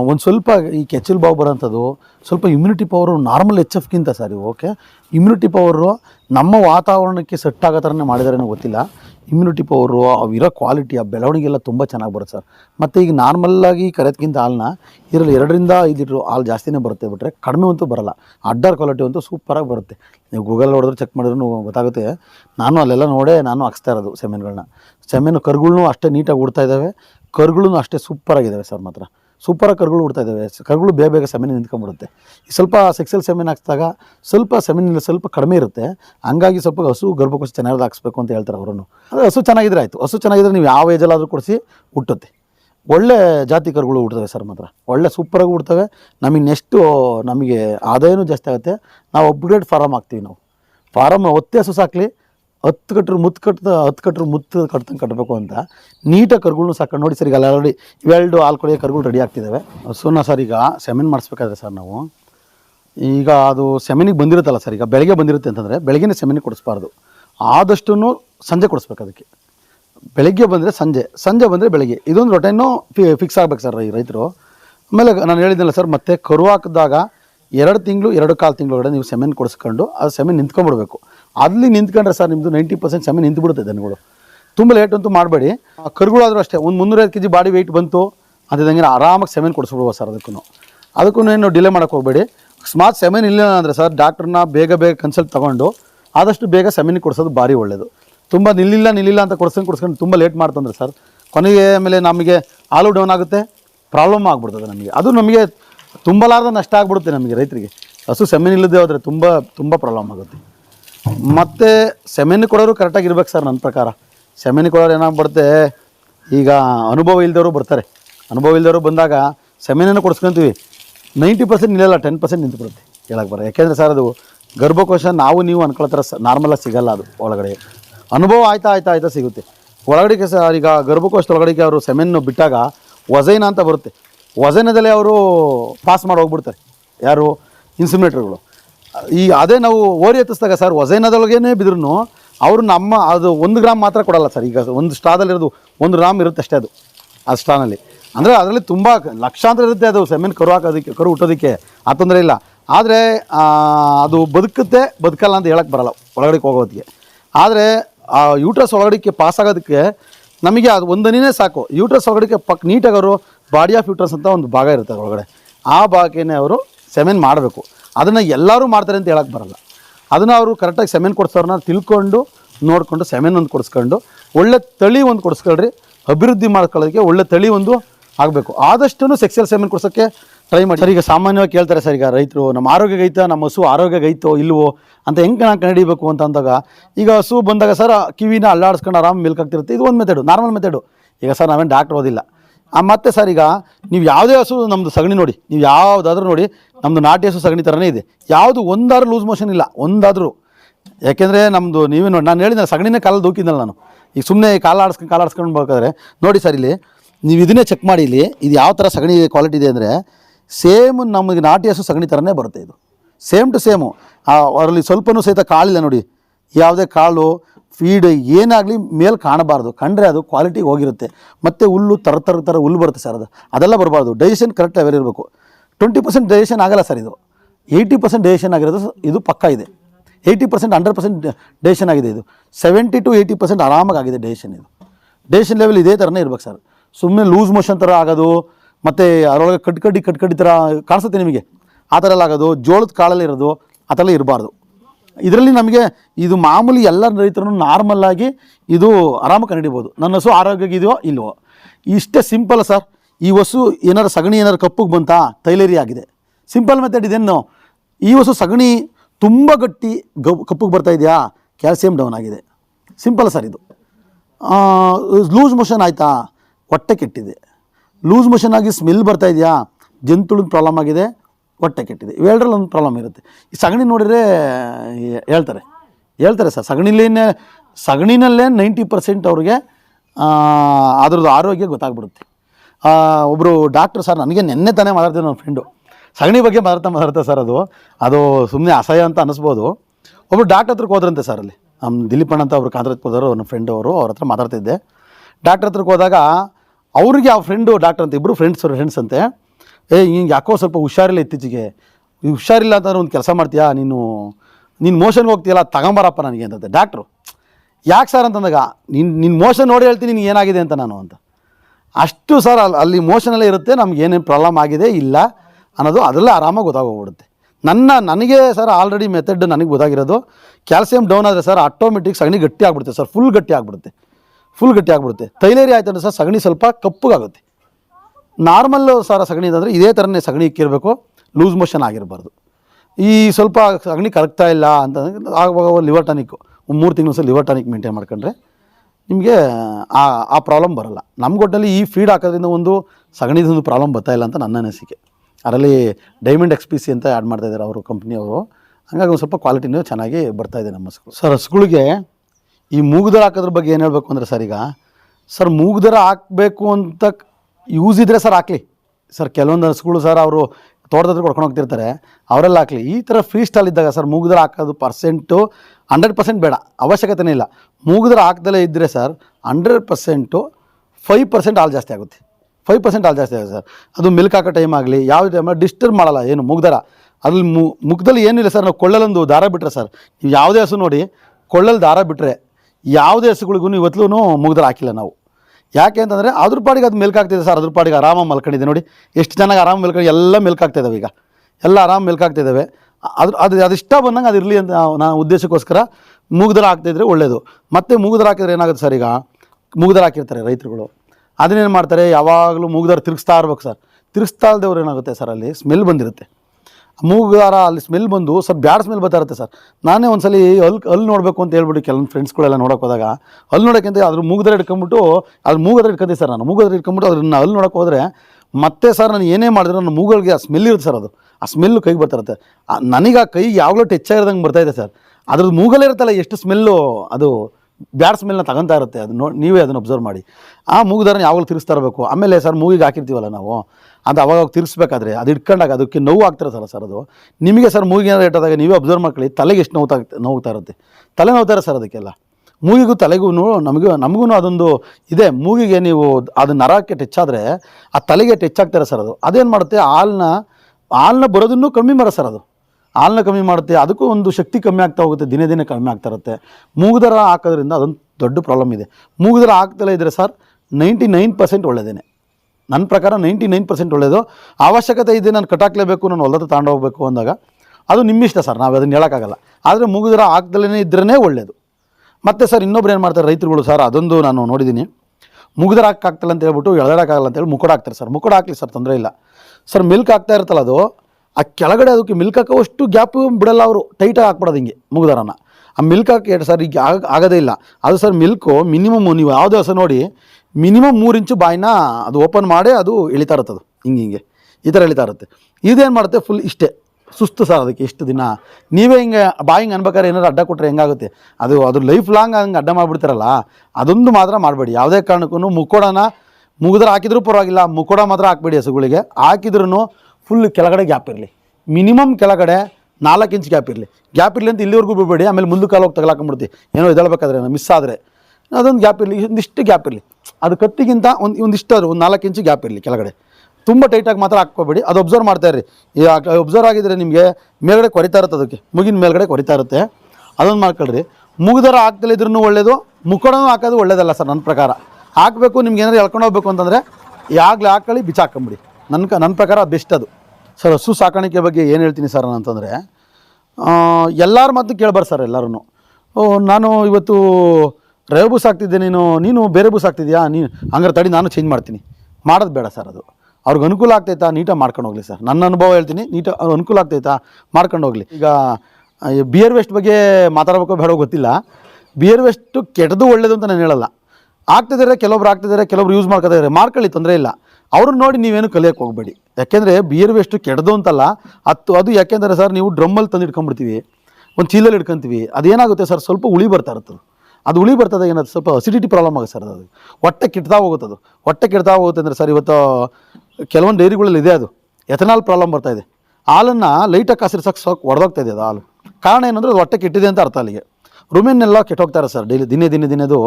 ಒಂದು ಸ್ವಲ್ಪ ಈ ಕೆಚ್ಚಲ್ ಬಾವು ಬರೋಂಥದ್ದು, ಸ್ವಲ್ಪ ಇಮ್ಯುನಿಟಿ ಪವರು ನಾರ್ಮಲ್ ಎಚ್ ಎಫ್ಗಿಂತ ಸರ್ ಇವು ಓಕೆ ಇಮ್ಯುನಿಟಿ ಪವರು ನಮ್ಮ ವಾತಾವರಣಕ್ಕೆ ಸೆಟ್ ಆಗೋ ಥರನೇ ಮಾಡಿದಾರೇನೋ ಗೊತ್ತಿಲ್ಲ. ಇಮ್ಯುನಿಟಿ ಪವರು ಅವಿರೋ ಕ್ವಾಲಿಟಿ ಆ ಬೆಳವಣಿಗೆ ಎಲ್ಲ ತುಂಬ ಚೆನ್ನಾಗಿ ಬರುತ್ತೆ ಸರ್. ಮತ್ತು ಈಗ ನಾರ್ಮಲ್ಲಾಗಿ ಕರೆಯೋದಕ್ಕಿಂತ ಹಾಲನ್ನ ಇದರಲ್ಲಿ ಎರಡರಿಂದ ಐದು ಲೀಟ್ರ್ ಹಾಲು ಜಾಸ್ತಿನೇ ಬರುತ್ತೆ ಬಿಟ್ಟರೆ ಕಡಿಮೆ ಅಂತೂ ಬರಲ್ಲ. ಅಡ್ಡರ್ ಕ್ವಾಲಿಟಿ ಅಂತೂ ಸೂಪರಾಗಿ ಬರುತ್ತೆ. ನೀವು ಗೂಗಲ್ ನೋಡಿದ್ರೆ ಚೆಕ್ ಮಾಡಿದ್ರು ಗೊತ್ತಾಗುತ್ತೆ. ನಾನು ಅಲ್ಲೆಲ್ಲ ನೋಡೇ ನಾನು ಹಾಕ್ಸ್ತಾ ಇರೋದು ಸೆಮೆನ್ಗಳನ್ನ. ಸೆಮೆನ್ ಕರುಗಳ್ನೂ ಅಷ್ಟೇ ನೀಟಾಗಿ ಉಡ್ತಾ ಇದ್ದಾವೆ ಕರುಗಳೂ ಅಷ್ಟೇ ಸೂಪರಾಗಿದ್ದಾವೆ ಸರ್ ಮಾತ್ರ. ಸೂಪರಾಗಿ ಕರುಗಳು ಹುಡ್ತಾ ಇದ್ದಾವೆ. ಕರುಗಳು ಬೇಗ ಬೇಗ ಸೆಮೆನ್ ನಿಂತ್ಕೊಂಡ್ಬಿಡುತ್ತೆ. ಸ್ವಲ್ಪ ಸೆಕ್ಸಲ್ ಸೆಮೆನ್ ಹಾಕಿದಾಗ ಸ್ವಲ್ಪ ಸೆಮೆನ್ ಸ್ವಲ್ಪ ಕಡಿಮೆ ಇರುತ್ತೆ. ಹಂಗಾಗಿ ಸ್ವಲ್ಪ ಹಸು ಗರ್ಭಕೋಶ ಚೆನ್ನಾಗಿ ಹಾಕ್ಸ್ಬೇಕು ಅಂತ ಹೇಳ್ತಾರೆ ಅವರು ಅದು ಹಸು ಚೆನ್ನಾಗಿದ್ರೆ ಆಯಿತು. ಹಸು ಚೆನ್ನಾಗಿದ್ರೆ ನೀವು ಯಾವ ಏಜಲ್ಲಾದರೂ ಕೊಡಿಸಿ ಹುಟ್ಟುತ್ತೆ. ಒಳ್ಳೆ ಜಾತಿ ಕರುಗಳು ಹುಡ್ತವೆ ಸರ್ ಮಾತ್ರ. ಒಳ್ಳೆ ಸೂಪರಾಗಿ ಹುಡ್ತವೆ. ನಮಗೆ ನೆಕ್ಸ್ಟು ನಮಗೆ ಆದಾಯನೂ ಜಾಸ್ತಿ ಆಗುತ್ತೆ. ನಾವು ಅಪ್ಗ್ರೇಡ್ ಫಾರಮ್ ಹಾಕ್ತೀವಿ ನಾವು. ಫಾರಮ್ ಒತ್ತೆ ಹಸು ಸಾಕಲಿ. ಹತ್ತು ಕಟ್ಟರು ಮುತ್ತು ಕಟ್ತ ಹತ್ತು ಕಟ್ಟರು ಮುತ್ತು ಕಟ್ತಂಗೆ ಕಟ್ಟಬೇಕು ಅಂತ ನೀಟಾಗಿ ಕರುಗಳ್ನು ಸಾಕೊಂಡು ನೋಡಿ ಸರ್, ಈಗ ಆಲ್ರೆಡಿ ಇವೆರಡು ಹಾಲು ಕೊಡೋ ಕರುಗಳು ರೆಡಿ ಆಗ್ತಿದ್ದಾವೆ ಹಸುನ ಸರ್, ಈಗ ಸೆಮೆನ್ ಮಾಡಿಸ್ಬೇಕಾದ್ರೆ ಸರ್ ನಾವು, ಈಗ ಅದು ಸೆಮೆನಿಗೆ ಬಂದಿರುತ್ತಲ್ಲ ಸರ್, ಈಗ ಬೆಳಗ್ಗೆ ಬಂದಿರುತ್ತೆ ಅಂತಂದರೆ ಬೆಳಗ್ಗೆನೇ ಸೆಮೆನಿಗೆ ಕೊಡಿಸ್ಬಾರ್ದು. ಆದಷ್ಟು ಸಂಜೆ ಕೊಡಿಸ್ಬೇಕು ಅದಕ್ಕೆ. ಬೆಳಗ್ಗೆ ಬಂದರೆ ಸಂಜೆ ಸಂಜೆ ಬಂದರೆ ಬೆಳಗ್ಗೆ. ಇದೊಂದು ರೊಟೈನು ಫಿ ಫಿಕ್ಸ್ ಆಗ್ಬೇಕು ಸರ್, ಈ ರೈತರು. ಆಮೇಲೆ ನಾನು ಹೇಳಿದ್ನಲ್ಲ ಸರ್, ಮತ್ತೆ ಕರು ಹಾಕಿದಾಗ ಎರಡು ತಿಂಗಳು, ಎರಡು ಕಾಲು ತಿಂಗಳೊಳಗಡೆ ನೀವು ಸೆಮೆನ್ ಕೊಡಿಸ್ಕೊಂಡು ಅದು ಸೆಮೆನ್ ನಿಂತ್ಕೊಂಡ್ಬಿಡ್ಬೇಕು. ಅಲ್ಲಿ ನಿಂತ್ಕೊಂಡ್ರೆ ಸರ್ ನಿಮ್ಮದು ನೈಂಟಿ ಪರ್ಸೆಂಟ್ ಸಮಯ ನಿಂತ್ಬಿಡುತ್ತೆ ದನಗಳು. ತುಂಬ ಲೇಟ್ ಅಂತೂ ಮಾಡಬೇಡಿ. ಕರುಗಳಾದರೂ ಅಷ್ಟೇ, ಒಂದು ಮುನ್ನೂರೈದು ಕೆ ಜಿ ಬಾಡಿ ವೆಯ್ಟ್ ಬಂತು ಅಂತಿದ್ದಂಗೆ ಆರಾಮಾಗಿ ಸೆಮೆನ್ ಕೊಡಿಸ್ಬಿಡ್ಬೋದು ಸರ್ ಅದಕ್ಕೂ ಅದಕ್ಕೂ ಏನು ಡಿಲೇ ಮಾಡೋಕ್ಕೆ ಹೋಗಬೇಡಿ. ಸ್ಮಾರ್ಟ್ ಸೆಮೆನ್ ಇಲ್ಲ ಅಂದರೆ ಸರ್ ಡಾಕ್ಟ್ರನ್ನ ಬೇಗ ಬೇಗ ಕನ್ಸಲ್ಟ್ ತೊಗೊಂಡು ಆದಷ್ಟು ಬೇಗ ಸೆಮೆನ್ ಕೊಡಿಸೋದು ಭಾರಿ ಒಳ್ಳೆಯದು ತುಂಬ ನಿಲ್ಲಿಲ್ಲ ನಿಲ್ಲಿಲ್ಲ ಅಂತ ಕೊಡ್ಸ್ಕೊಂಡು ಕೊಡ್ಸ್ಕೊಂಡು ತುಂಬ ಲೇಟ್ ಮಾಡ್ತಂದ್ರೆ ಸರ್ ಕೊನೆಗೆ ಆಮೇಲೆ ನಮಗೆ ಹಾಲು ಡೌನ್ ಆಗುತ್ತೆ ಪ್ರಾಬ್ಲಮ್ ಆಗ್ಬಿಡ್ತದೆ ನಮಗೆ. ಅದು ನಮಗೆ ತುಂಬಲಾರ್ದ ನಷ್ಟ ಆಗ್ಬಿಡುತ್ತೆ ನಮಗೆ ರೈತರಿಗೆ. ಹಸು ಸೆಮೆನ್ ಇಲ್ಲದೆ ಹೋದರೆ ತುಂಬ ತುಂಬ ಪ್ರಾಬ್ಲಮ್ ಆಗುತ್ತೆ. ಮತ್ತು ಸೆಮೆನ್ ಕೊಡೋರು ಕರೆಕ್ಟಾಗಿ ಇರ್ಬೇಕು ಸರ್ ನನ್ನ ಪ್ರಕಾರ. ಸೆಮೆನ್ ಕೊಡೋರು ಏನಾಗ್ಬಿಡುತ್ತೆ, ಈಗ ಅನುಭವ ಇಲ್ದವರು ಬರ್ತಾರೆ. ಅನುಭವ ಇಲ್ದವರು ಬಂದಾಗ ಸೆಮೆನನ್ನು ಕೊಡಿಸ್ಕೊಂತೀವಿ. ನೈಂಟಿ ಪರ್ಸೆಂಟ್ ನಿಲ್ಲಲ್ಲ, ಟೆನ್ ಪರ್ಸೆಂಟ್ ಬರುತ್ತೆ ಹೇಳಕ್ಕೆ ಬರ ಯಾಕೆಂದರೆ ಸರ್ ಅದು ಗರ್ಭಕೋಶ ನಾವು ನೀವು ಅನ್ಕೊಳ್ಳೋ ಥರ ಸ ನಾರ್ಮಲಾಗಿ ಸಿಗಲ್ಲ ಅದು ಒಳಗಡೆ. ಅನುಭವ ಆಯ್ತಾ ಆಯ್ತಾ ಆಯ್ತಾ ಸಿಗುತ್ತೆ. ಒಳಗಡೆಗೆ ಸರ್ ಈಗ ಗರ್ಭಕೋಶದ ಒಳಗಡೆಗೆ ಅವರು ಸೆಮೆನ್ನು ಬಿಟ್ಟಾಗ ವಜೈನ ಅಂತ ಬರುತ್ತೆ. ವಜೈನದಲ್ಲಿ ಅವರು ಪಾಸ್ ಮಾಡಿ ಹೋಗ್ಬಿಡ್ತಾರೆ. ಯಾರು? ಇನ್ಸುಮಿನೇಟರ್ಗಳು ಈ ಅದೇ ನಾವು ಓರಿ ಎತ್ತಿಸಿದಾಗ ಸರ್ ವಜೈನದೊಳಗೇನೆ ಬಿದ್ರು ಅವರು ನಮ್ಮ ಅದು ಒಂದು ಗ್ರಾಮ್ ಮಾತ್ರ ಕೊಡಲ್ಲ ಸರ್. ಈಗ ಒಂದು ಸ್ಟ್ರಾದಲ್ಲಿರೋದು ಒಂದು ಗ್ರಾಮ್ ಇರುತ್ತೆ ಅಷ್ಟೇ ಅದು, ಆ ಸ್ಟಾನಲ್ಲಿ ಅಂದರೆ ಅದರಲ್ಲಿ ತುಂಬ ಲಕ್ಷಾಂತರ ಇರುತ್ತೆ ಅದು ಸೆಮೆನ್ ಕರು ಹಾಕೋದಕ್ಕೆ, ಕರು ಹುಟ್ಟೋದಕ್ಕೆ ಆ ತೊಂದರೆ ಇಲ್ಲ. ಆದರೆ ಅದು ಬದುಕುತ್ತೆ, ಬದುಕಲ್ಲ ಅಂತ ಹೇಳಕ್ಕೆ ಬರಲ್ಲ ಒಳಗಡೆಗೆ ಹೋಗೋದಕ್ಕೆ. ಆದರೆ, ಆ ಯೂಟ್ರಸ್ ಒಳಗಡೆಗೆ ಪಾಸ್ ಆಗೋದಕ್ಕೆ ನಮಗೆ ಅದು ಒಂದನೇ ಸಾಕು. ಯೂಟ್ರಸ್ ಒಳಗಡೆಗೆ ಪಕ್ ನೀಟಾಗಿ ಅವರು ಬಾಡಿ ಆಫ್ ಯೂಟ್ರಸ್ ಅಂತ ಒಂದು ಭಾಗ ಇರುತ್ತೆ ಒಳಗಡೆ ಆ ಭಾಗಕ್ಕೆ ಅವರು ಸೆಮೆನ್ ಮಾಡಬೇಕು. ಅದನ್ನು ಎಲ್ಲರೂ ಮಾಡ್ತಾರೆ ಅಂತ ಹೇಳಕ್ಕೆ ಬರಲ್ಲ. ಅದನ್ನು ಅವರು ಕರೆಕ್ಟಾಗಿ ಸೆಮೆನ್ ಕೊಡ್ಸೋರನ್ನ ತಿಳ್ಕೊಂಡು ನೋಡಿಕೊಂಡು ಸೆಮೆನ್ ಒಂದು ಕೊಡಿಸ್ಕೊಂಡು ಒಳ್ಳೆ ತಳಿ ಒಂದು ಕೊಡಿಸ್ಕೊಳ್ರಿ, ಅಭಿವೃದ್ಧಿ ಮಾಡ್ಕೊಳ್ಳೋದಕ್ಕೆ ಒಳ್ಳೆ ತಳಿ ಒಂದು ಆಗಬೇಕು. ಆದಷ್ಟು ಸೆಕ್ಸಲ್ ಸೆಮೆನ್ ಕೊಡ್ಸೋಕ್ಕೆ ಟ್ರೈ ಮಾಡಿ. ಸರ್, ಈಗ ಸಾಮಾನ್ಯವಾಗಿ ಕೇಳ್ತಾರೆ ಸರ್, ಈಗ ರೈತರು ನಮ್ಮ ಆರೋಗ್ಯಗೈತ ನಮ್ಮ ಹಸು ಆರೋಗ್ಯಗೈತೋ ಇಲ್ವೋ ಅಂತ ಹೆಂಗೆ ನಾನು ಕಂಡುಹಿಡಿಬೇಕು ಅಂತ ಅಂದಾಗ, ಈಗ ಹಸು ಬಂದಾಗ ಸರ್, ಕಿವಿನ ಅಲ್ಲಾಡಿಸ್ಕೊಂಡು ಆರಾಮ್ ಮಿಲ್ಕ್ ಆಗ್ತಿರುತ್ತೆ. ಇದು ಒಂದು ಮೆಥಡು ನಾರ್ಮಲ್ ಮೆಥಡು ಈಗ ಸರ್, ನಾವೇನು ಡಾಕ್ಟ್ರ್ ಓದಿಲ್ಲ. ಮತ್ತೆ ಸರ್ ಈಗ ನೀವು ಯಾವುದೇ ಹಸು ನಮ್ಮದು ಸಗಣಿ ನೋಡಿ, ನೀವು ಯಾವುದಾದ್ರೂ ನೋಡಿ ನಮ್ಮದು ನಾಟಿ ಹಸು ಸಗಣಿ ಥರನೇ ಇದೆ. ಯಾವುದು ಒಂದಾದ್ರೂ ಲೂಸ್ ಮೋಷನ್ ಇಲ್ಲ, ಒಂದಾದರೂ. ಯಾಕೆಂದರೆ ನಮ್ಮದು ನೀವೇ ನೋಡಿ, ನಾನು ಹೇಳಿದ ಸಗಣಿನೇ ಕಾಲು ದೂಕಿದ್ದಲ್ಲ ನಾನು. ಈಗ ಸುಮ್ಮನೆ ಕಾಲು ಆಡಿಸ್ಕೊಂಡು ಕಾಲ ಆಡಿಸ್ಕೊಂಡು ಬೇಕಾದ್ರೆ, ನೋಡಿ ಸರ್ ಇಲ್ಲಿ, ನೀವು ಇದನ್ನೇ ಚೆಕ್ ಮಾಡಿ ಇಲ್ಲಿ, ಇದು ಯಾವ ಥರ ಸಗಣಿ ಕ್ವಾಲಿಟಿ ಇದೆ ಅಂದರೆ ಸೇಮ್ ನಮಗೆ ನಾಟಿ ಹಸು ಸಗಣಿ ಥರನೇ ಬರುತ್ತೆ ಇದು. ಸೇಮ್ ಟು ಸೇಮು ಅದರಲ್ಲಿ ಸ್ವಲ್ಪನೂ ಸಹಿತ ಕಾಳಿಲ್ಲ ನೋಡಿ. ಯಾವುದೇ ಕಾಳು ಫೀಡ್ ಏನಾಗಲಿ ಮೇಲೆ ಕಾಣಬಾರ್ದು. ಕಂಡ್ರೆ ಅದು ಕ್ವಾಲಿಟಿಗೆ ಹೋಗಿರುತ್ತೆ. ಮತ್ತು ಹುಲ್ಲು ಥರ ಥರ ಥರ ಹುಲ್ಲು ಬರುತ್ತೆ ಸರ್ ಅದು. ಅದೆಲ್ಲ ಬರಬಾರ್ದು. ಡೈಜೆಷನ್ ಕರೆಕ್ಟ್ ಅವೇರ್ ಇರಬೇಕು ಟ್ವೆಂಟಿ ಪರ್ಸೆಂಟ್ ಡೈಜೆಷನ್ ಆಗಲ್ಲ ಸರ್ ಇದು. ಏಯ್ಟಿ ಪರ್ಸೆಂಟ್ ಡೈಜೆಷನ್ ಆಗಿರೋದು ಇದು ಪಕ್ಕ ಇದೆ. Eighty percent hundred percent digestion ಆಗಿದೆ ಇದು. ಸೆವೆಂಟಿ ಟು ಏಯ್ಟಿ ಪರ್ಸೆಂಟ್ ಆರಾಮಾಗಿ ಆಗಿದೆ ಡೈಜೆಷನ್ ಇದು. ಡೈಜೆಷನ್ ಲೆವೆಲ್ ಇದೇ ಥರನೇ ಇರ್ಬೇಕು ಸರ್. ಸುಮ್ಮನೆ ಲೂಸ್ ಮೋಷನ್ ಥರ ಆಗೋದು, ಮತ್ತು ಅದರೊಳಗೆ ಕಟ್ಕಡ್ಡಿ ಕಟ್ಕಡ್ಡಿ ಥರ ಕಾಣಿಸುತ್ತೆ ನಿಮಗೆ? ಆ ಥರ ಎಲ್ಲ ಆಗೋದು. ಜೋಳದ ಕಾಳಲ್ಲಿ ಇರೋದು, ಆ ಥರ ಇರಬಾರ್ದು. ಇದರಲ್ಲಿ ನಮಗೆ ಇದು ಮಾಮೂಲಿ ಎಲ್ಲ ರೈತರನ್ನು ನಾರ್ಮಲ್ ಆಗಿ ಇದು ಆರಾಮ ಕಂಡುಹಿಡಿಬೋದು. ನನ್ನ ಹಸು ಆರೋಗ್ಯಗಿದೆಯೋ ಇಲ್ವೋ? ಇಷ್ಟೇ ಸಿಂಪಲ್ ಸರ್ ಈ ಹಸು ಏನಾರು ಸಗಣಿ ಏನಾರು ಕಪ್ಪಗೆ ಬಂತಾ? ತೈಲರಿ ಆಗಿದೆ. ಸಿಂಪಲ್ ಮೆಥಡ್ ಇದೇನು? ಈ ಹಸು ಸಗಣಿ ತುಂಬ ಗಟ್ಟಿ ಕಪ್ಪಗೆ ಬರ್ತಾ ಇದೆಯಾ? ಕ್ಯಾಲ್ಸಿಯಂ ಡೌನ್ ಆಗಿದೆ. ಸಿಂಪಲ್ ಸರ್ ಇದು. ಲೂಸ್ ಮೋಷನ್ ಆಯಿತಾ? ಹೊಟ್ಟೆ ಕೆಟ್ಟಿದೆ. ಲೂಸ್ ಮೋಷನ್ ಆಗಿ ಸ್ಮೆಲ್ ಬರ್ತಾ ಇದೆಯಾ? ಜಂತುಳಿನ ಪ್ರಾಬ್ಲಮ್ ಆಗಿದೆ. ಹೊಟ್ಟೆ ಕೆಟ್ಟಿದೆ. ಇವೆಲ್ಲರಲ್ಲಿ ಒಂದು ಪ್ರಾಬ್ಲಮ್ ಇರುತ್ತೆ. ಈ ಸಗಣಿ ನೋಡಿದರೆ ಹೇಳ್ತಾರೆ. ಹೇಳ್ತಾರೆ ಸರ್, ಸಗಣಿಲೇನೆ, ಸಗಣಿನಲ್ಲೇ ನೈಂಟಿ ಪರ್ಸೆಂಟ್ ಅವ್ರಿಗೆ ಅದ್ರದ್ದು ಆರೋಗ್ಯ ಗೊತ್ತಾಗ್ಬಿಡುತ್ತೆ. ಒಬ್ಬರು ಡಾಕ್ಟ್ರು ಸರ್ ನನಗೆ ನೆನ್ನೆ ತಾನೇ ಮಾತಾಡ್ತೀನಿ ನನ್ನ ಫ್ರೆಂಡು ಸಗಣಿ ಬಗ್ಗೆ ಮಾತಾಡ್ತಾ ಮಾತಾಡ್ತಾ ಸರ್ ಅದು ಅದು ಸುಮ್ಮನೆ ಅಸಹ್ಯ ಅಂತ ಅನಿಸ್ಬೋದು. ಒಬ್ಬರು ಡಾಕ್ಟ್ರ್ ಹತ್ರಕ್ಕೆ ಹೋದ್ರಂತೆ ಸರ್ ಅಲ್ಲಿ. ನಮ್ಮ ದಿಲೀಪ್ ಅಂತ ಒಬ್ರು ಕಾಂತ್ರಕ್ಕೆ ಹೋದರು ನನ್ನ ಫ್ರೆಂಡ್ ಅವರು, ಅವ್ರ ಹತ್ರ ಮಾತಾಡ್ತಿದ್ದೆ. ಡಾಕ್ಟ್ರ್ ಹತ್ರಕ್ಕೆ ಹೋದಾಗ, ಅವ್ರಿಗೆ ಆ ಫ್ರೆಂಡು ಡಾಕ್ಟ್ರ್ ಅಂತ ಇಬ್ಬರು ಫ್ರೆಂಡ್ಸ್ ಫ್ರೆಂಡ್ಸ್ ಅಂತೆ. ಏ ಹಿಂಗೆ ಯಾಕೋ ಸ್ವಲ್ಪ ಹುಷಾರಿಲ್ಲ ಇತ್ತೀಚೆಗೆ? ಹುಷಾರಿಲ್ಲ ಅಂತಂದ್ರೆ ಒಂದು ಕೆಲಸ ಮಾಡ್ತೀಯಾ? ನೀನು ನೀನು ಮೋಷನ್ಗೆ ಹೋಗ್ತೀಯಲ್ಲ, ತಗೊಂಬರಪ್ಪ ನನಗೆ ಅಂತಂತೆ ಡಾಕ್ಟ್ರು ಯಾಕೆ ಸರ್ ಅಂತಂದಾಗ ನಿನ್ನ ನಿನ್ನ ಮೋಷನ್ ನೋಡಿ ಹೇಳ್ತೀನಿ ನೀನು ಏನಾಗಿದೆ ಅಂತ ನಾನು ಅಂತ. ಅಷ್ಟು ಸರ್ ಅಲ್ಲಿ ಅಲ್ಲಿ ಮೋಷನಲ್ಲೇ ಇರುತ್ತೆ, ನಮ್ಗೆ ಏನೇನು ಪ್ರಾಬ್ಲಮ್ ಆಗಿದೆ, ಇಲ್ಲ ಅನ್ನೋದು ಅದೆಲ್ಲ ಆರಾಮಾಗಿ ಗೊತ್ತಾಗೋಗ್ಬಿಡುತ್ತೆ. ನನ್ನ, ನನಗೆ ಸರ್ ಆಲ್ರೆಡಿ ಮೆಥಡ್ ನನಗೆ ಗೊತ್ತಾಗಿರೋದು ಕ್ಯಾಲ್ಸಿಯಂ ಡೌನ್ ಆದರೆ ಸರ್ ಆಟೋಮೆಟಿಕ್ ಸಗಣಿ ಗಟ್ಟಿ ಆಗ್ಬಿಡುತ್ತೆ ಸರ್ ಫುಲ್ ಗಟ್ಟಿ ಆಗ್ಬಿಡುತ್ತೆ. ಫುಲ್ ಗಟ್ಟಿ ಆಗ್ಬಿಡುತ್ತೆ. ತೈಲೇರಿ ಆಯ್ತು ಸರ್ ಸಗಣಿ ಸ್ವಲ್ಪ ಕಪ್ಪಗಾಗುತ್ತೆ. ನಾರ್ಮಲ್ಲು ಸರ ಸಗಣಿ ಅಂದರೆ ಇದೇ ಥರನೇ ಸಗಣಿ ಇಕ್ಕಿರಬೇಕು, ಲೂಸ್ ಮೋಷನ್ ಆಗಿರಬಾರ್ದು. ಈ ಸ್ವಲ್ಪ ಸಗಣಿ ಕರಗ್ತಾ ಇಲ್ಲ ಅಂತ ಆಗುವಾಗ ಲಿವರ್ ಟಾನಿಕ್ ಮೂರು ತಿಂಗಳು ಸಹ ಲಿವರ್ ಟಾನಿಕ್ ಮೇಂಟೈನ್ ಮಾಡ್ಕೊಂಡ್ರೆ ನಿಮಗೆ, ಆ ಆ ಪ್ರಾಬ್ಲಮ್ ಬರಲ್ಲ. ನಮ್ಮ ಗೊಡ್ಡಲ್ಲಿ ಈ ಫೀಡ್ ಹಾಕೋದ್ರಿಂದ ಒಂದು ಸಗಣಿದೊಂದು ಪ್ರಾಬ್ಲಮ್ ಬರ್ತಾ ಇಲ್ಲ ಅಂತ ನನ್ನ ಅನಿಸಿಕೆ. ಅದರಲ್ಲಿ ಡೈಮಂಡ್ ಎಕ್ಸ್ ಪಿ ಸಿ ಅಂತ ಆ್ಯಡ್ ಮಾಡ್ತಾ ಇದ್ದಾರೆ ಅವರು ಕಂಪ್ನಿಯವರು ಹಾಗಾಗಿ ಒಂದು ಸ್ವಲ್ಪ ಕ್ವಾಲಿಟಿನೂ ಚೆನ್ನಾಗಿ ಬರ್ತಾ ಇದೆ ನಮ್ಮ ಹಸುಗಳು ಸರ್ ಹಸುಗಳಿಗೆ ಈ ಮೂಗುದರ ಹಾಕೋದ್ರ ಬಗ್ಗೆ ಏನು ಹೇಳಬೇಕು ಅಂದರೆ ಸರ್ ಈಗ? ಸರ್ ಮೂಗುದರ ಹಾಕಬೇಕು ಅಂತ ಯೂಸ್ ಇದ್ದರೆ ಸರ್ ಹಾಕ್ಲಿ. ಸರ್ ಕೆಲವೊಂದು ಹಸುಗಳು ಸರ್ ಅವರು ತೋಟದ ಹತ್ರ ಕೊಡ್ಕೊಂಡು ಹೋಗ್ತಿರ್ತಾರೆ, ಅವರೆಲ್ಲ ಹಾಕ್ಲಿ. ಈ ಥರ ಫ್ರೀ ಸ್ಟಾಲ್ ಇದ್ದಾಗ ಸರ್ ಮೂಗಿದ್ರೆ ಹಾಕೋದು ಪರ್ಸೆಂಟು ಹಂಡ್ರೆಡ್ ಪರ್ಸೆಂಟ್ ಬೇಡ, ಅವಶ್ಯಕತೆನೇ ಇಲ್ಲ. ಮೂಗಿದ್ರೆ ಹಾಕ್ದಲೇ ಇದ್ದರೆ sir hundred percent five percent ಹಾಲು ಜಾಸ್ತಿ ಆಗುತ್ತೆ. ಫೈವ್ ಪರ್ಸೆಂಟ್ ಹಾಲು ಜಾಸ್ತಿ ಆಗುತ್ತೆ ಸರ್ ಅದು ಮಿಲ್ಕ್ ಹಾಕೋ ಟೈಮ್ ಆಗಲಿ, ಯಾವ ಟೈಮಲ್ಲಿ ಡಿಸ್ಟರ್ಬ್ ಮಾಡಲ್ಲ, ಏನು ಮುಗ್ದರ ಅದ್ರಲ್ಲಿ ಮು ಮುಖದಲ್ಲಿ ಏನಿಲ್ಲ ಸರ್ ನಾವು ಕೊಳ್ಳಲೊಂದು ದಾರ ಬಿಟ್ಟರೆ ಸರ್ ನೀವು ಯಾವುದೇ ಹಸು ನೋಡಿ, ಕೊಳ್ಳಲು ದಾರ ಬಿಟ್ಟರೆ ಯಾವುದೇ ಹಸುಗಳಿಗೂ ಇವತ್ತಲೂ ಮುಗ್ದರ ಹಾಕಿಲ್ಲ ನಾವು. ಯಾಕೆ ಅಂತಂದರೆ ಅದ್ರ ಪಾಡಿಗೆ ಅದು ಮೆಲ್ಕಾಗ್ತಿದೆ ಸರ್ ಅದ್ರ ಪಾಡಿಗೆ ಆರಾಮ ಮಲ್ಕೊಂಡಿದೆ ನೋಡಿ. ಎಷ್ಟು ಚೆನ್ನಾಗಿ ಆರಾಮ ಮೆಲ್ಕೊಂಡು ಎಲ್ಲ ಮೆಲ್ಕಾಗ್ತಿದ್ದಾವೆ ಈಗ. ಎಲ್ಲ ಆರಾಮ ಮೆಲ್ಕಾಗ್ತಿದ್ದಾವೆ ಅದ್ರ ಅದು ಅದು ಇಷ್ಟ ಬಂದಂಗೆ ಅದು ಇರಲಿ ಅಂತ ನಾನು ಉದ್ದೇಶಕ್ಕೋಸ್ಕರ ಮೂಗುದರ ಹಾಕ್ತಿದ್ರೆ ಒಳ್ಳೆಯದು ಮತ್ತೆ ಮೂಗುದರ ಹಾಕಿದ್ರೆ ಏನಾಗುತ್ತೆ ಸರ್ ಈಗ? ಮೂಗುದರ ಹಾಕಿರ್ತಾರೆ ರೈತರುಗಳು. ಅದನ್ನೇನು ಮಾಡ್ತಾರೆ? ಯಾವಾಗಲೂ ಮೂಗುದಾರ ತಿರುಗಿಸ್ತಾ ಇರ್ಬೇಕು ಸರ್ ತಿರುಗಿಸ್ತಾ ಇಲ್ದವ್ರು ಏನಾಗುತ್ತೆ ಸರ್ ಅಲ್ಲಿ? ಸ್ಮೆಲ್ ಬಂದಿರುತ್ತೆ. ಮೂಗುದಾರ ಅಲ್ಲಿ ಸ್ಮೆಲ್ ಬಂದು ಸರ್ ಬ್ಯಾಡ್ ಸ್ಮೆಲ್ ಬರ್ತಾ ಇರುತ್ತೆ ಸರ್. ನಾನೇ ಒಂದ್ಸಲಿ ಅಲ್ಲಿ ಅಲ್ಲಿ ನೋಡಬೇಕು ಅಂತ ಹೇಳ್ಬಿಟ್ಟು ಕೆಲವೊಂದು ಫ್ರೆಂಡ್ಸ್ಗಳೆಲ್ಲ ನೋಡೋಕೆ ಹೋದಾಗ ಅಲ್ಲಿ ನೋಡೋಕ್ಕಿಂತ ಅದ್ರ ಮೂಗದ್ರೆ ಇಟ್ಕೊಂಬಿಟ್ಟು ಅದ್ರ ಮೂಗದ್ರೆ ಇಟ್ಕೊಂತೀವಿ ಸರ್ ನಾನು. ಮೂಗದ್ರೆ ಇಟ್ಕೊಂಬಿಟ್ಟು ಅದನ್ನ ಅಲ್ಲಿ ನೋಡೋಕೆ ಹೋದರೆ ಮತ್ತೆ ಸರ್ ನಾನು ಏನೇ ಮಾಡಿದ್ರು ನನ್ನ ಮೂಗಳಿಗೆ ಆ ಸ್ಮೆಲ್ ಇರುತ್ತೆ ಸರ್ ಅದು. ಆ ಸ್ಮೆಲ್ಲು ಕೈಗೆ ಬರ್ತಾ ಇರುತ್ತೆ. ನನಗೆ ಆ ಕೈ ಯಾವಾಗಲೂ ಟಚ್ ಆಗಿರೋದಂಗೆ ಬರ್ತಾ ಇದೆ ಸರ್. ಅದ್ರದ್ದು ಮೂಗಲ್ಲೇ ಇರುತ್ತಲ್ಲ ಎಷ್ಟು ಸ್ಮೆಲ್ಲು ಅದು ಬ್ಯಾಡ್ ಸ್ಮೆಲ್ನ ತಗೊಂತಾ ಇರುತ್ತೆ. ಅದು ನೋ, ನೀವೇ ಅದನ್ನು ಅಬ್ಸರ್ವ್ ಮಾಡಿ. ಆ ಮೂಗುದಾರನ ಯಾವಾಗಲೂ ತಿರ್ಸ್ತಾ ಇರಬೇಕು. ಆಮೇಲೆ ಸರ್ ಮೂಗಿಗೆ ಹಾಕಿರ್ತೀವಲ್ಲ ನಾವು. ಅದು ಅವಾಗ ತಿರ್ಸ್ಬೇಕಾದ್ರೆ ಅದು ಇಟ್ಕೊಂಡಾಗ ಅದಕ್ಕೆ ನೋವು ಆಗ್ತಾರೆ ಸರ್ ಅದು? ನಿಮಗೆ ಸರ್ ಮೂಗಿಗೆ ರೇಟ್ ಇಟ್ಟಾದಾಗ ನೀವೇ ಅಬ್ಸರ್ವ್ ಮಾಡ್ಕೊಳ್ಳಿ, ತಲೆಗೆ ಎಷ್ಟು ನೋವು ನೋವುತ್ತಾ ಇರುತ್ತೆ. ತಲೆ ನೋವ್ತಾರೆ ಸರ್ ಅದಕ್ಕೆಲ್ಲ. ಮೂಗಿಗೂ ತಲೆಗೂ ನಮಗೂ ನಮಗೂ ಅದೊಂದು ಇದೆ. ಮೂಗಿಗೆ ನೀವು ಅದು ನರಕ್ಕೆ ಟಚ್ ಆದರೆ ಆ ತಲೆಗೆ ಟಚ್ ಆಗ್ತಾರೆ ಸರ್ ಅದು. ಅದೇನು ಮಾಡುತ್ತೆ? ಹಾಲನ್ನ ಹಾಲನ್ನ ಬರೋದನ್ನು ಕಮ್ಮಿ ಮಾಡೋ ಸರ್ ಅದು. ಹಾಲನ್ನ ಕಮ್ಮಿ ಮಾಡುತ್ತೆ, ಅದಕ್ಕೂ ಒಂದು ಶಕ್ತಿ ಕಮ್ಮಿ ಆಗ್ತಾ ಹೋಗುತ್ತೆ, ದಿನೇ ದಿನೇ ಕಮ್ಮಿ ಆಗ್ತಾ ಇರುತ್ತೆ. ಮೂಗುದರ ಹಾಕೋದ್ರಿಂದ ಅದೊಂದು ದೊಡ್ಡ ಪ್ರಾಬ್ಲಮ್ ಇದೆ. ಮೂಗುದರ ಹಾಕ್ತಲೇ ಇದ್ದರೆ ಸರ್ ನೈಂಟಿ ನೈನ್ ಪರ್ಸೆಂಟ್ ಒಳ್ಳೆಯದೇನೆ ನನ್ನ ಪ್ರಕಾರ ನೈಂಟಿ ನೈನ್ ಪರ್ಸೆಂಟ್ ಒಳ್ಳೆಯದು ಅವಶ್ಯಕತೆ ಇದೆ ನಾನು ಕಟ್ಟಾಕ್ಲೇಬೇಕು, ನಾನು ಹೊಲದ ಹೋಗಬೇಕು ಅಂದಾಗ ಅದು ನಿಮ್ಮಿಷ್ಟ ಸರ್, ನಾವು ಅದನ್ನು ಹೇಳೋಕ್ಕಾಗಲ್ಲ. ಆದರೆ ಮುಗಿದ್ರೆ ಹಾಕ್ದಲೇ ಇದ್ರೇ ಒಳ್ಳೆಯದು ಮತ್ತು ಸರ್, ಇನ್ನೊಬ್ರು ಏನು ಮಾಡ್ತಾರೆ ರೈತರುಗಳು ಸರ್, ಅದೊಂದು ನಾನು ನೋಡಿದ್ದೀನಿ ಮುಗಿದ್ರೆ ಹಾಕಾಗ್ತಲ್ಲ ಅಂತ ಹೇಳ್ಬಿಟ್ಟು ಅಂತ ಅಂತೇಳಿ ಮುಕುಡ ಹಾಕ್ತಾರೆ ಸರ್. ಮುಕ್ಕಡ ಹಾಕ್ಲಿ ಸರ್, ತೊಂದರೆ ಇಲ್ಲ. ಸರ್, ಮಿಲ್ಕ್ ಹಾಕ್ತಾ ಇರುತ್ತಲ್ಲ ಅದು, ಆ ಕೆಳಗಡೆ ಅದಕ್ಕೆ ಮಿಲ್ಕ್ ಹಾಕೋವಷ್ಟು ಗ್ಯಾಪ್ ಬಿಡಲ್ಲ ಅವರು. ಟೈಟಾಗಿ ಹಾಕ್ಬಿಡೋದು ಹಿಂಗೆ ಮುಗುದಾರನ. ಆ ಮಿಲ್ಕ್ ಹಾಕಿ ಸರ್, ಈಗ ಆಗ ಆಗೋದೇ ಇಲ್ಲ. ಅದು ಸರ್, ಮಿಲ್ಕು ಮಿನಿಮಮ್, ನೀವು ಯಾವುದೇ ಹೊಸ ನೋಡಿ ಮಿನಿಮಮ್ ಮೂರು ಇಂಚು ಬಾಯಿನ ಅದು ಓಪನ್ ಮಾಡಿ ಅದು ಇಳಿತಾ ಇರುತ್ತೆ ಅದು ಹಿಂಗೆ ಹಿಂಗೆ, ಈ ಥರ ಇಳಿತಾ ಇರುತ್ತೆ. ಇದೇನು ಮಾಡುತ್ತೆ? ಫುಲ್ ಇಷ್ಟೇ, ಸುಸ್ತು ಸರ್ ಅದಕ್ಕೆ ಇಷ್ಟು ದಿನ. ನೀವೇ ಹಿಂಗೆ ಬಾಯಿ ಹಿಂಗೆ ಅನ್ಬೇಕಾದ್ರೆ ಏನಾದ್ರು ಅಡ್ಡ ಕೊಟ್ಟರೆ ಹೆಂಗಾಗುತ್ತೆ? ಅದು ಅದು ಲೈಫ್ ಲಾಂಗ್ ಹಂಗೆ ಅಡ್ಡ ಮಾಡಿಬಿಡ್ತಾರಲ್ಲ, ಅದೊಂದು ಮಾತ್ರ ಮಾಡಬೇಡಿ. ಯಾವುದೇ ಕಾರಣಕ್ಕೂ ಮುಕ್ಕೋಡನ ಮುಗಿದ್ರೆ ಹಾಕಿದ್ರೂ ಪರವಾಗಿಲ್ಲ, ಮುಕ್ಕೋಡ ಮಾತ್ರ ಹಾಕ್ಬೇಡಿ ಹಸುಗಳಿಗೆ. ಹಾಕಿದ್ರೂ ಫುಲ್ ಕೆಳಗಡೆ ಗ್ಯಾಪ್ ಇರಲಿ. ಮಿನಿಮಮ್ ಕೆಳಗಡೆ ನಾಲ್ಕು ಇಂಚ್ ಗ್ಯಾಪ್ ಇರಲಿ. ಗ್ಯಾಪ್ ಇರಲಿ ಅಂತ ಇಲ್ಲಿವರೆಗೂ ಬಿಡಬೇಡಿ, ಆಮೇಲೆ ಮುಂದೆ ಕಾಲು ಹೋಗಿ ತಗಲಾಕೊಂಡ್ಬಿಡ್ತೀವಿ ಏನೋ ಇದೇಳ್ಬೇಕಾದ್ರೆ ಮಿಸ್ ಆದರೆ. ಅದೊಂದು ಗ್ಯಾಪ್ ಇರಲಿ, ಒಂದಿಷ್ಟು ಗ್ಯಾಪ್ ಇರಲಿ. ಅದು ಕತ್ತಿಗಿಂತ ಒಂದು, ಒಂದಿಷ್ಟು ಅದು, ಒಂದು ನಾಲ್ಕು ಇಂಚು ಗ್ಯಾಪ್ ಇರಲಿ ಕೆಳಗಡೆ. ತುಂಬ ಟೈಟಾಗಿ ಮಾತ್ರ ಹಾಕ್ಕೋಬೇಡಿ. ಅದು ಒಬ್ಸರ್ವ್ ಮಾಡ್ತಾ ಇರ್ರಿ. ಈ ಒಬ್ಸರ್ವ್ ಆಗಿದ್ರೆ ನಿಮಗೆ ಮೇಲ್ಗಡೆ ಕೊರಿತಾ ಇರುತ್ತೆ ಅದಕ್ಕೆ. ಮುಗಿನ ಮೇಲ್ಗಡೆ ಕೊರಿತಾ ಇರುತ್ತೆ. ಅದೊಂದು ಮಾಡ್ಕೊಳ್ರಿ. ಮುಗಿದರ ಹಾಕ್ದಲ್ಲಿದ್ರೂ ಒಳ್ಳೇದು ಮುಕ್ಕಡನೂ ಹಾಕೋದು ಒಳ್ಳೇದಲ್ಲ ಸರ್ ನನ್ನ ಪ್ರಕಾರ. ಹಾಕಬೇಕು, ನಿಮ್ಗೆ ಏನಾದ್ರು ಎಳ್ಕೊಂಡು ಹೋಗ್ಬೇಕು ಅಂತಂದರೆ ಯಾಗಲೇ ಹಾಕೊಳ್ಳಿ ಬಿಚ್ಚಾಕೊಂಬಿಡಿ ನನ್ನ ಕ ನನ್ನ ಪ್ರಕಾರ ಬೆಸ್ಟ್ ಅದು. ಸರ್, ಹಸು ಸಾಕಾಣಿಕೆ ಬಗ್ಗೆ ಏನು ಹೇಳ್ತೀನಿ ಸರ್ ಅಂತಂದರೆ ಎಲ್ಲರ ಮಾತು ಕೇಳ್ಬಾರ್ದು ಸರ್ ಎಲ್ಲರೂ ನಾನು ಇವತ್ತು ರವೆ ಬೂಸ್ ಹಾಕ್ತಿದ್ದೆ ನೀನು ನೀನು ಬೇರೆ ಬೂಸ್ ಹಾಕ್ತಿದ್ಯಾ? ನೀನು ಹಂಗಾರೆ ತಡಿ, ನಾನು ಚೇಂಜ್ ಮಾಡ್ತೀನಿ. ಮಾಡೋದು ಬೇಡ ಸರ್ ಅದು. ಅವ್ರಿಗೆ ಅನುಕೂಲ ಆಗ್ತೈತಾ? ನೀಟಾಗಿ ಮಾಡ್ಕೊಂಡು ಹೋಗಲಿ ಸರ್. ನನ್ನ ಅನುಭವ ಹೇಳ್ತೀನಿ ನೀಟಾಗಿ ಅವ್ರಿಗೆ ಅನುಕೂಲ ಆಗ್ತೈತಾ? ಮಾಡ್ಕೊಂಡು ಹೋಗಲಿ. ಈಗ ಬಿಯರ್ ವೆಸ್ಟ್ ಬಗ್ಗೆ ಮಾತಾಡಬೇಕು ಬೇಡ ಗೊತ್ತಿಲ್ಲ. ಬಿಯರ್ ವೆಸ್ಟು ಕೆಟ್ಟದು ಒಳ್ಳೇದು ಅಂತ ನಾನು ಹೇಳಲ್ಲ. ಆಗ್ತಿದ್ದಾರೆ ಕೆಲವೊಬ್ರು ಆಗ್ತಿದ್ದಾರೆ ಕೆಲವೊಬ್ರು ಯೂಸ್ ಮಾಡ್ಕೊತಿದ್ದಾರೆ ಮಾಡ್ಕೊಳ್ಳಿ, ತೊಂದರೆ ಇಲ್ಲ. ಅವ್ರನ್ನ ನೋಡಿ ನೀವೇನು ಕಲಿಯೋಕ್ಕೆ ಹೋಗಬೇಡಿ. ಯಾಕೆಂದರೆ ಬಿಯರ್ ವೇಸ್ಟು ಕೆಟ್ಟದು ಅಂತಲ್ಲ ಅದು ಅದು ಯಾಕೆಂದರೆ ಸರ್, ನೀವು ಡ್ರಮ್ಮಲ್ಲಿ ತಂದು ಇಟ್ಕೊಂಡ್ಬಿಡ್ತೀವಿ ಒಂದು ಚೀಲಲ್ಲಿ ಇಟ್ಕೊಂತೀವಿ. ಅದೇನಾಗುತ್ತೆ ಸರ್? ಸ್ವಲ್ಪ ಉಳಿ ಬರ್ತಾ ಇರ್ತದೆ ಅದು ಉಳಿ ಬರ್ತದೆ, ಏನದು ಸ್ವಲ್ಪ ಅಸಿಡಿಟಿ ಪ್ರಾಬ್ಲಮ್ ಆಗುತ್ತೆ ಸರ್ ಅದು. ಹೊಟ್ಟೆ ಕೆಡ್ತಾ ಹೋಗುತ್ತೆ ಅದು. ಹೊಟ್ಟೆ ಕೆಡ್ತಾ ಹೋಗುತ್ತೆ ಅಂದರೆ ಸರ್ ಇವತ್ತು ಕೆಲವೊಂದು ಡೈರಿಗಳಲ್ಲಿ ಇದೆ ಅದು. ಎಥನಾಲ್ ಪ್ರಾಬ್ಲಮ್ ಬರ್ತಾ ಇದೆ. ಹಾಲನ್ನು ಲೈಟಾಗಿ ಕಾಸಿರಿ ಸಾಕು ಸಾಕು ಒಡೆದೋಗ್ತಾ ಇದೆ ಅದು ಹಾಲು. ಕಾರಣ ಏನಂದರೆ ಅದು ಹೊಟ್ಟೆ ಕೆಟ್ಟಿದೆ ಅಂತ ಅರ್ಥ ಅಲ್ಲಿಗೆ. ರುಮೆನ್ನೆಲ್ಲ ಕೆಟ್ಟೋಗ್ತಾರೆ ಸರ್ ಡೈಲಿ ದಿನೇ ದಿನೇ, ದಿನದು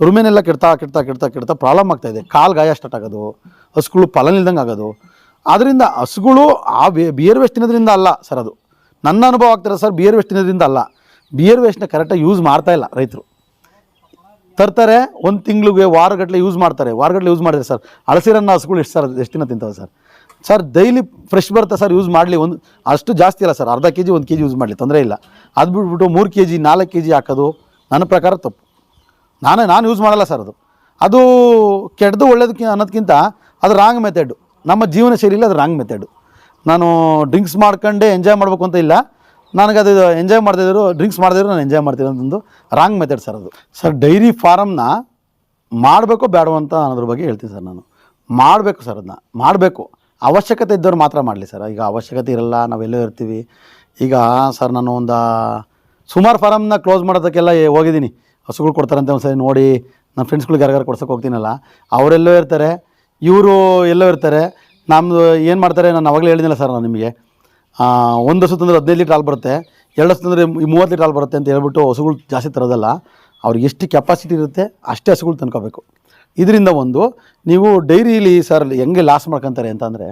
ರುಮೆನೆಲ್ಲ ಕೆಡ್ತಾ ಕೆಡ್ತಾ ಕೆಡ್ತಾ ಕೆಡ್ತಾ ಪ್ರಾಬ್ಲಮ್ ಆಗ್ತಾ ಇದೆ. ಕಾಲು ಗಾಯ ಸ್ಟಾರ್ಟ್ ಆಗೋದು, ಹಸುಗಳು ಫಲ ನಿಲ್ದಂಗೆ ಆಗೋದು. ಆದ್ದರಿಂದ ಹಸುಗಳು ಆ ಬಿಯರ್ ವೇಸ್ಟ್ ತಿನ್ನೋದ್ರಿಂದ ಅಲ್ಲ ಸರ್ ಅದು. ನನ್ನ ಅನುಭವ ಆಗ್ತಾರೆ ಸರ್ ಬಿಯರ್ ವೇಸ್ಟ್ ತಿನ್ನೋದ್ರಿಂದ ಅಲ್ಲ. ಬಿಯರ್ ವೇಸ್ಟ್ನ ಕರೆಕ್ಟಾಗಿ ಯೂಸ್ ಮಾಡ್ತಾ ಇಲ್ಲ ರೈತರು. ತರ್ತಾರೆ, ಒಂದು ತಿಂಗಳಿಗೆ ವಾರಗಟ್ಟಲೆ ಯೂಸ್ ಮಾಡ್ತಾರೆ. ವಾರಗಟ್ಟಲೆ ಯೂಸ್ ಮಾಡಿದ್ರೆ ಸರ್ ಹಳಸಿರನ್ನ ಹಸುಗಳು ಎಷ್ಟು ಸರ್, ಎಷ್ಟು ದಿನ ತಿಂತವೆ ಸರ್? ಸರ್ ಡೈಲಿ ಫ್ರೆಶ್ ಬರುತ್ತೆ ಸರ್ ಯೂಸ್ ಮಾಡಲಿ, ಒಂದು ಅಷ್ಟು ಜಾಸ್ತಿ ಇಲ್ಲ ಸರ್, ಅರ್ಧ ಕೆ ಜಿ ಒಂದು ಕೆ ಜಿ ಯೂಸ್ ಮಾಡಲಿ, ತೊಂದರೆ ಇಲ್ಲ. ಅದು ಬಿಟ್ಬಿಟ್ಟು ಮೂರು ಕೆ ಜಿ ನಾಲ್ಕು ಕೆ ಜಿ ಹಾಕೋದು, ನನ್ನ ಪ್ರಕಾರ ತಪ್ಪು. ನಾನೇ, ನಾನು ಯೂಸ್ ಮಾಡಲ್ಲ ಸರ್ ಅದು. ಅದು ಕೆಟ್ಟದು ಒಳ್ಳೇದಕ್ಕೆ ಅನ್ನೋದಕ್ಕಿಂತ ಅದು ರಾಂಗ್ ಮೆಥಡು ನಮ್ಮ ಜೀವನ ಶೈಲಿಯಲ್ಲಿ ಅದು ರಾಂಗ್ ಮೆಥಡು ನಾನು ಡ್ರಿಂಕ್ಸ್ ಮಾಡ್ಕೊಂಡೇ ಎಂಜಾಯ್ ಮಾಡಬೇಕು ಅಂತ ಇಲ್ಲ. ನನಗೆ ಅದು ಎಂಜಾಯ್ ಮಾಡ್ತಿದ್ರು ಡ್ರಿಂಕ್ಸ್ ಮಾಡಿದ್ರು ನಾನು ಎಂಜಾಯ್ ಮಾಡ್ತೀನಿ ಅಂತಂದು ರಾಂಗ್ ಮೆಥಡ್ ಸರ್ ಅದು. ಸರ್ ಡೈರಿ ಫಾರಮ್ನ ಮಾಡಬೇಕು ಬೇಡವು ಅಂತ ಅನ್ನೋದ್ರ ಬಗ್ಗೆ ಹೇಳ್ತೀನಿ ಸರ್ ನಾನು. ಮಾಡಬೇಕು ಸರ್ ಅದನ್ನ ಮಾಡಬೇಕು. ಅವಶ್ಯಕತೆ ಇದ್ದವ್ರು ಮಾತ್ರ ಮಾಡಲಿ ಸರ್ ಈಗ ಅವಶ್ಯಕತೆ ಇರಲ್ಲ, ನಾವೆಲ್ಲೋ ಇರ್ತೀವಿ. ಈಗ ಸರ್ ನಾನು ಒಂದು ಸುಮಾರು ಫಾರಮ್ನ ಕ್ಲೋಸ್ ಮಾಡೋದಕ್ಕೆಲ್ಲ ಹೋಗಿದ್ದೀನಿ. ಹಸುಗಳು ಕೊಡ್ತಾರಂತೆ ಒಂದು ಸರಿ ನೋಡಿ ನನ್ನ ಫ್ರೆಂಡ್ಸ್ಗಳಿಗೆ ಯಾರಿಗಾರು ಕೊಡ್ಸೋಕೆ ಹೋಗ್ತೀನಲ್ಲ, ಅವರೆಲ್ಲೋ ಇರ್ತಾರೆ, ಇವರು ಎಲ್ಲೋ ಇರ್ತಾರೆ. ನಮ್ಮದು ಏನು ಮಾಡ್ತಾರೆ, ನಾನು ಅವಾಗಲೇ ಹೇಳಿದ್ದೀನಲ್ಲ ಸರ್ ನಾನು ನಿಮಗೆ. ಒಂದು ಹಸು ತಂದರೆ ಹದಿನೈದು ಲೀಟ್ರ್ ಹಾಲು ಬರುತ್ತೆ. ಎರಡು ಹಸು ತಂದರೆ ಮೂವತ್ತು ಲೀಟ್ರ್ ಹಾಲು ಬರುತ್ತೆ ಅಂತ ಹೇಳ್ಬಿಟ್ಟು ಹಸುಗಳು ಜಾಸ್ತಿ ತರೋದಲ್ಲ, ಅವ್ರಿಗೆ ಎಷ್ಟು ಕೆಪಾಸಿಟಿ ಇರುತ್ತೆ ಅಷ್ಟೇ ಹಸುಗಳು ತಂದ್ಕೋಬೇಕು. ಇದರಿಂದ ಒಂದು, ನೀವು ಡೈರಿಲಿ ಸರ್ ಹೆಂಗೆ ಲಾಸ್ ಮಾಡ್ಕೊತಾರೆ ಅಂತಂದರೆ,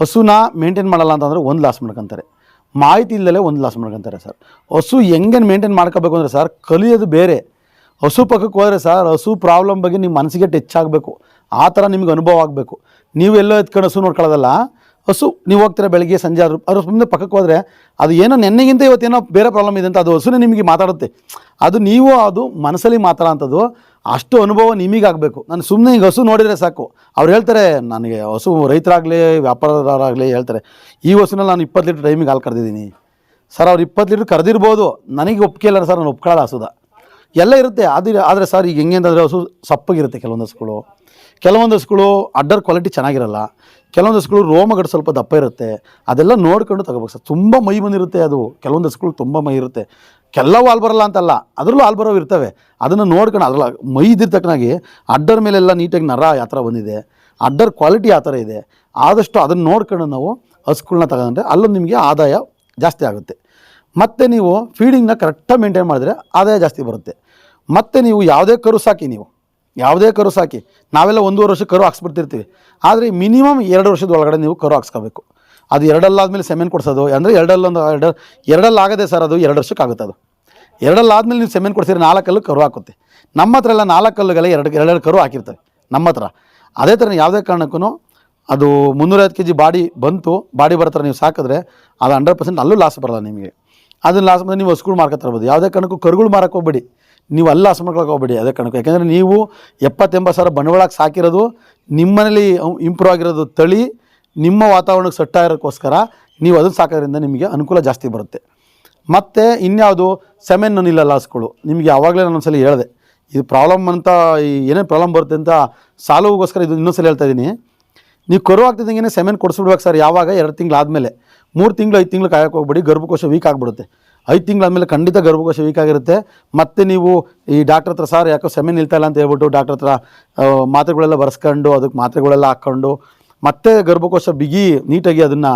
ಹಸುನ ಮೇಂಟೈನ್ ಮಾಡಲ್ಲ ಅಂತಂದರೆ ಒಂದು ಲಾಸ್ ಮಾಡ್ಕೊತಾರೆ. ಮಾಹಿತಿ ಇಲ್ಲದೆ ಒಂದು ಲಾಸ್ ಮಾಡ್ಕೊತಾರೆ ಸರ್. ಹಸು ಹೆಂಗೆ ಮೇಂಟೈನ್ ಮಾಡ್ಕೋಬೇಕು ಅಂದರೆ ಸರ್, ಕಲಿಯೋದು ಬೇರೆ. ಹಸು ಪಕ್ಕಕ್ಕೆ ಹೋದರೆ ಸರ್, ಹಸು ಪ್ರಾಬ್ಲಮ್ ಬಗ್ಗೆ ನಿಮ್ಮ ಮನಸ್ಸಿಗೆ ಟಚ್ ಆಗಬೇಕು. ಆ ಥರ ನಿಮ್ಗೆ ಅನುಭವ ಆಗಬೇಕು. ನೀವು ಎಲ್ಲೋ ಎತ್ಕೊಂಡು ಹಸು ನೋಡ್ಕೊಳ್ಳೋದಲ್ಲ ಹಸು, ನೀವು ಹೋಗ್ತೀರಾ ಬೆಳಗ್ಗೆ ಸಂಜೆ? ಅದ್ರ ಅವ್ರ ಸುಮ್ಮನೆ ಪಕ್ಕಕ್ಕೆ ಹೋದರೆ ಅದು ಏನೋ ನೆನ್ನೆಗಿಂತ ಇವತ್ತೇನೋ ಬೇರೆ ಪ್ರಾಬ್ಲಮ್ ಇದೆ ಅಂತ ಅದು ಹಸುನೇ ನಿಮಗೆ ಮಾತಾಡುತ್ತೆ. ಅದು ನೀವು ಅದು ಮನಸ್ಸಲ್ಲಿ ಮಾತಾಡೋಂಥದ್ದು ಅಷ್ಟು ಅನುಭವ ನಿಮಗಾಗಬೇಕು. ನಾನು ಸುಮ್ಮನೆ ಈಗ ಹಸು ನೋಡಿದರೆ ಸಾಕು. ಅವ್ರು ಹೇಳ್ತಾರೆ, ನನಗೆ ಹಸು ರೈತರಾಗಲಿ, ವ್ಯಾಪಾರದಾರಾಗಲಿ ಹೇಳ್ತಾರೆ, ಈ ಹಸುನಲ್ಲಿ ನಾನು ಇಪ್ಪತ್ತು ಲೀಟ್ರ್ ಟೈಮಿಗೆ ಹಾಲು ಕರೆದಿದ್ದೀನಿ. ಸರ್, ಅವ್ರು ಇಪ್ಪತ್ತು ಲೀಟ್ರ್ ಕರೆದಿರ್ಬೋದು. ನನಗೆ ಒಪ್ಪಿಗೆ ಇಲ್ಲ ಸರ್, ನಾನು ಒಪ್ಕೊಳ್ಳಲ್ಲ ಹಸುದ. ಎಲ್ಲ ಇರುತ್ತೆ. ಅದು ಆದರೆ ಸರ್, ಈಗ ಹೆಂಗೆ ಅಂತಂದರೆ ಹಸು ಸಪ್ಪಗಿರುತ್ತೆ ಕೆಲವೊಂದು ಹಸುಗಳು. ಕೆಲವೊಂದು ಹಸುಗಳು ಅಡ್ಡರ್ ಕ್ವಾಲಿಟಿ ಚೆನ್ನಾಗಿರಲ್ಲ. ಕೆಲವೊಂದು ಹಸುಗಳು ರೋಮಗಟ್ಟು ಸ್ವಲ್ಪ ದಪ್ಪ ಇರುತ್ತೆ. ಅದೆಲ್ಲ ನೋಡ್ಕೊಂಡು ತಗೋಬೇಕು ಸರ್. ತುಂಬ ಮೈ ಬಂದಿರುತ್ತೆ ಅದು. ಕೆಲವೊಂದು ಹಸುಗಳು ತುಂಬ ಮೈ ಇರುತ್ತೆ. ಕೆಲವು ಹಾಲು ಬರಲ್ಲ ಅಂತಲ್ಲ, ಅದರಲ್ಲೂ ಹಾಲು ಬರೋವು ಇರ್ತವೆ. ಅದನ್ನು ನೋಡ್ಕೊಂಡು ಅದರಲ್ಲ ಮೈ ಇದ್ದಿರ ತಕ್ಕನಾಗಿ ಅಡ್ಡರ್ ಮೇಲೆಲ್ಲ ನೀಟಾಗಿ ನರ ಯಾವ ಥರ ಬಂದಿದೆ. ಅಡ್ಡರ್ ಕ್ವಾಲಿಟಿ ಆ ಥರ ಇದೆ. ಆದಷ್ಟು ಅದನ್ನು ನೋಡ್ಕೊಂಡು ನಾವು ಹಸುಗಳನ್ನ ತಗೊಂಡ್ರೆ ಅಲ್ಲೊಂದು ನಿಮಗೆ ಆದಾಯ ಜಾಸ್ತಿ ಆಗುತ್ತೆ. ಮತ್ತು ನೀವು ಫೀಡಿಂಗ್ನ ಕರೆಕ್ಟಾಗಿ ಮೇಂಟೈನ್ ಮಾಡಿದ್ರೆ ಆದಾಯ ಜಾಸ್ತಿ ಬರುತ್ತೆ. ಮತ್ತು ನೀವು ಯಾವುದೇ ಕರು ಸಾಕಿ ನೀವು. ಯಾವುದೇ ಕರು ಸಾಕಿ. ನಾವೆಲ್ಲ ಒಂದೂವರೆ ವರ್ಷ ಕರು ಹಾಕ್ಸ್ಬಿಡ್ತಿರ್ತೀವಿ. ಆದರೆ ಮಿನಿಮಮ್ ಎರಡು ವರ್ಷದ ಒಳಗಡೆ ನೀವು ಕರು ಹಾಕ್ಸ್ಕೋಬೇಕು. ಅದು ಎರಡಲ್ಲಾದ್ಮೇಲೆ ಸೆಮೆನ್ ಕೊಡಿಸೋದು, ಅಂದರೆ ಎರಡಲ್ಲೊಂದು ಎರಡು, ಎರಡಲ್ಲಾಗದೆ ಸರ್ ಅದು ಎರಡು ವರ್ಷಕ್ಕೆ ಆಗುತ್ತೆ ಅದು ಎರಡಲ್ಲಾದಮೇಲೆ ನೀವು ಸೆಮೆನ್ ಕೊಡ್ಸಿದ್ರೆ ನಾಲ್ಕಲ್ಲೂ ಕರು ಹಾಕುತ್ತೆ. ನಮ್ಮ ಹತ್ರ ಎಲ್ಲ ನಾಲ್ಕಲ್ಲುಗೆಲ್ಲ ಎರಡು, ಎರಡೆರಡು ಕರು ಹಾಕಿರ್ತವೆ ನಮ್ಮ ಹತ್ರ ಅದೇ ಥರ ಯಾವುದೇ ಕಾರಣಕ್ಕೂ ಅದು ಮುನ್ನೂರೈವತ್ತು ಕೆ ಜಿ ಬಾಡಿ ಬಂತು, ಬಾಡಿ ಬರೋ ನೀವು ಸಾಕಿದ್ರೆ ಅದು ಹಂಡ್ರೆಡ್ ಪರ್ಸೆಂಟ್ ಅಲ್ಲೂ ಲಾಸ್ ಬರಲ್ಲ ನಿಮಗೆ. ಅದನ್ನು ಲಾಸ್ ಬಂದರೆ ನೀವು ಹಸುಗಳು ಮಾರ್ಕೊತಿರ್ಬೋದು ಯಾವುದೇ ಕಾರಣಕ್ಕೂ ಕರುಗಳು ಮಾರಕ್ಕೆ ಹೋಗ್ಬೇಡಿ. ನೀವು ಅಲ್ಲ ಅಸಮರ್ಕೊಳ್ಕೋಬೇಡಿ ಅದೇ ಕಣಕ್ಕೆ ಯಾಕೆಂದರೆ ನೀವು ಎಪ್ಪತ್ತೆಂಬತ್ತು ಸಾವಿರ ಬಂಡವಾಳಕ್ಕೆ ಸಾಕಿರೋದು, ನಿಮ್ಮನೇಲಿ ಇಂಪ್ರೂವ್ ಆಗಿರೋದು ತಳಿ, ನಿಮ್ಮ ವಾತಾವರಣಕ್ಕೆ ಸೆಟ್ ಆಗಿರೋಕ್ಕೋಸ್ಕರ ನೀವು ಅದನ್ನು ಸಾಕೋದ್ರಿಂದ ನಿಮಗೆ ಅನುಕೂಲ ಜಾಸ್ತಿ ಬರುತ್ತೆ. ಮತ್ತು ಇನ್ಯಾವುದು ಸೆಮೆನ್ ನಿಲ್ಲಲ್ಲ ಲಾಸ್ಗಳು ನಿಮಗೆ ಯಾವಾಗಲೇ ನಾನು ಒಂದ್ಸಲ ಹೇಳಿದೆ, ಇದು ಪ್ರಾಬ್ಲಮ್ ಅಂತ ಏನೇನು ಪ್ರಾಬ್ಲಮ್ ಬರುತ್ತೆ ಅಂತ ಸಾಲುಗೋಸ್ಕರ ಇದು ಇನ್ನೊಂದ್ಸಲ ಹೇಳ್ತಾ ಇದ್ದೀನಿ ನೀವು ಕರು ಆಗ್ತಿದ್ದಂಗೆ ಸೆಮೆನ್ ಕೊಡಿಸ್ಬಿಡ್ಬೇಕು ಸರ್, ಯಾವಾಗ? ಎರಡು ತಿಂಗಳು ಆದಮೇಲೆ ಮೂರು ತಿಂಗಳು, ಐದು ತಿಂಗಳು ಕಾಯಕ್ಕೆ ಹೋಗ್ಬೇಡಿ, ಗರ್ಭಕೋಶ ವೀಕ್ ಆಗಿಬಿಡುತ್ತೆ. ಐದು ತಿಂಗಳಾದಮೇಲೆ ಖಂಡಿತ ಗರ್ಭಕೋಶ ವೀಕ್ ಆಗಿರುತ್ತೆ. ಮತ್ತು ನೀವು ಈ ಡಾಕ್ಟ್ರ್ ಹತ್ರ ಸರ್ ಯಾಕೋ ಸೆಮೆ ನಿಲ್ತಾ ಇಲ್ಲ ಅಂತ ಹೇಳ್ಬಿಟ್ಟು ಡಾಕ್ಟ್ರ್ ಹತ್ರ ಮಾತ್ರೆಗಳೆಲ್ಲ ಬರೆಸ್ಕೊಂಡು ಅದಕ್ಕೆ ಮಾತ್ರೆಗಳೆಲ್ಲ ಹಾಕ್ಕೊಂಡು ಮತ್ತೆ ಗರ್ಭಕೋಶ ಬಿಗಿ ನೀಟಾಗಿ ಅದನ್ನು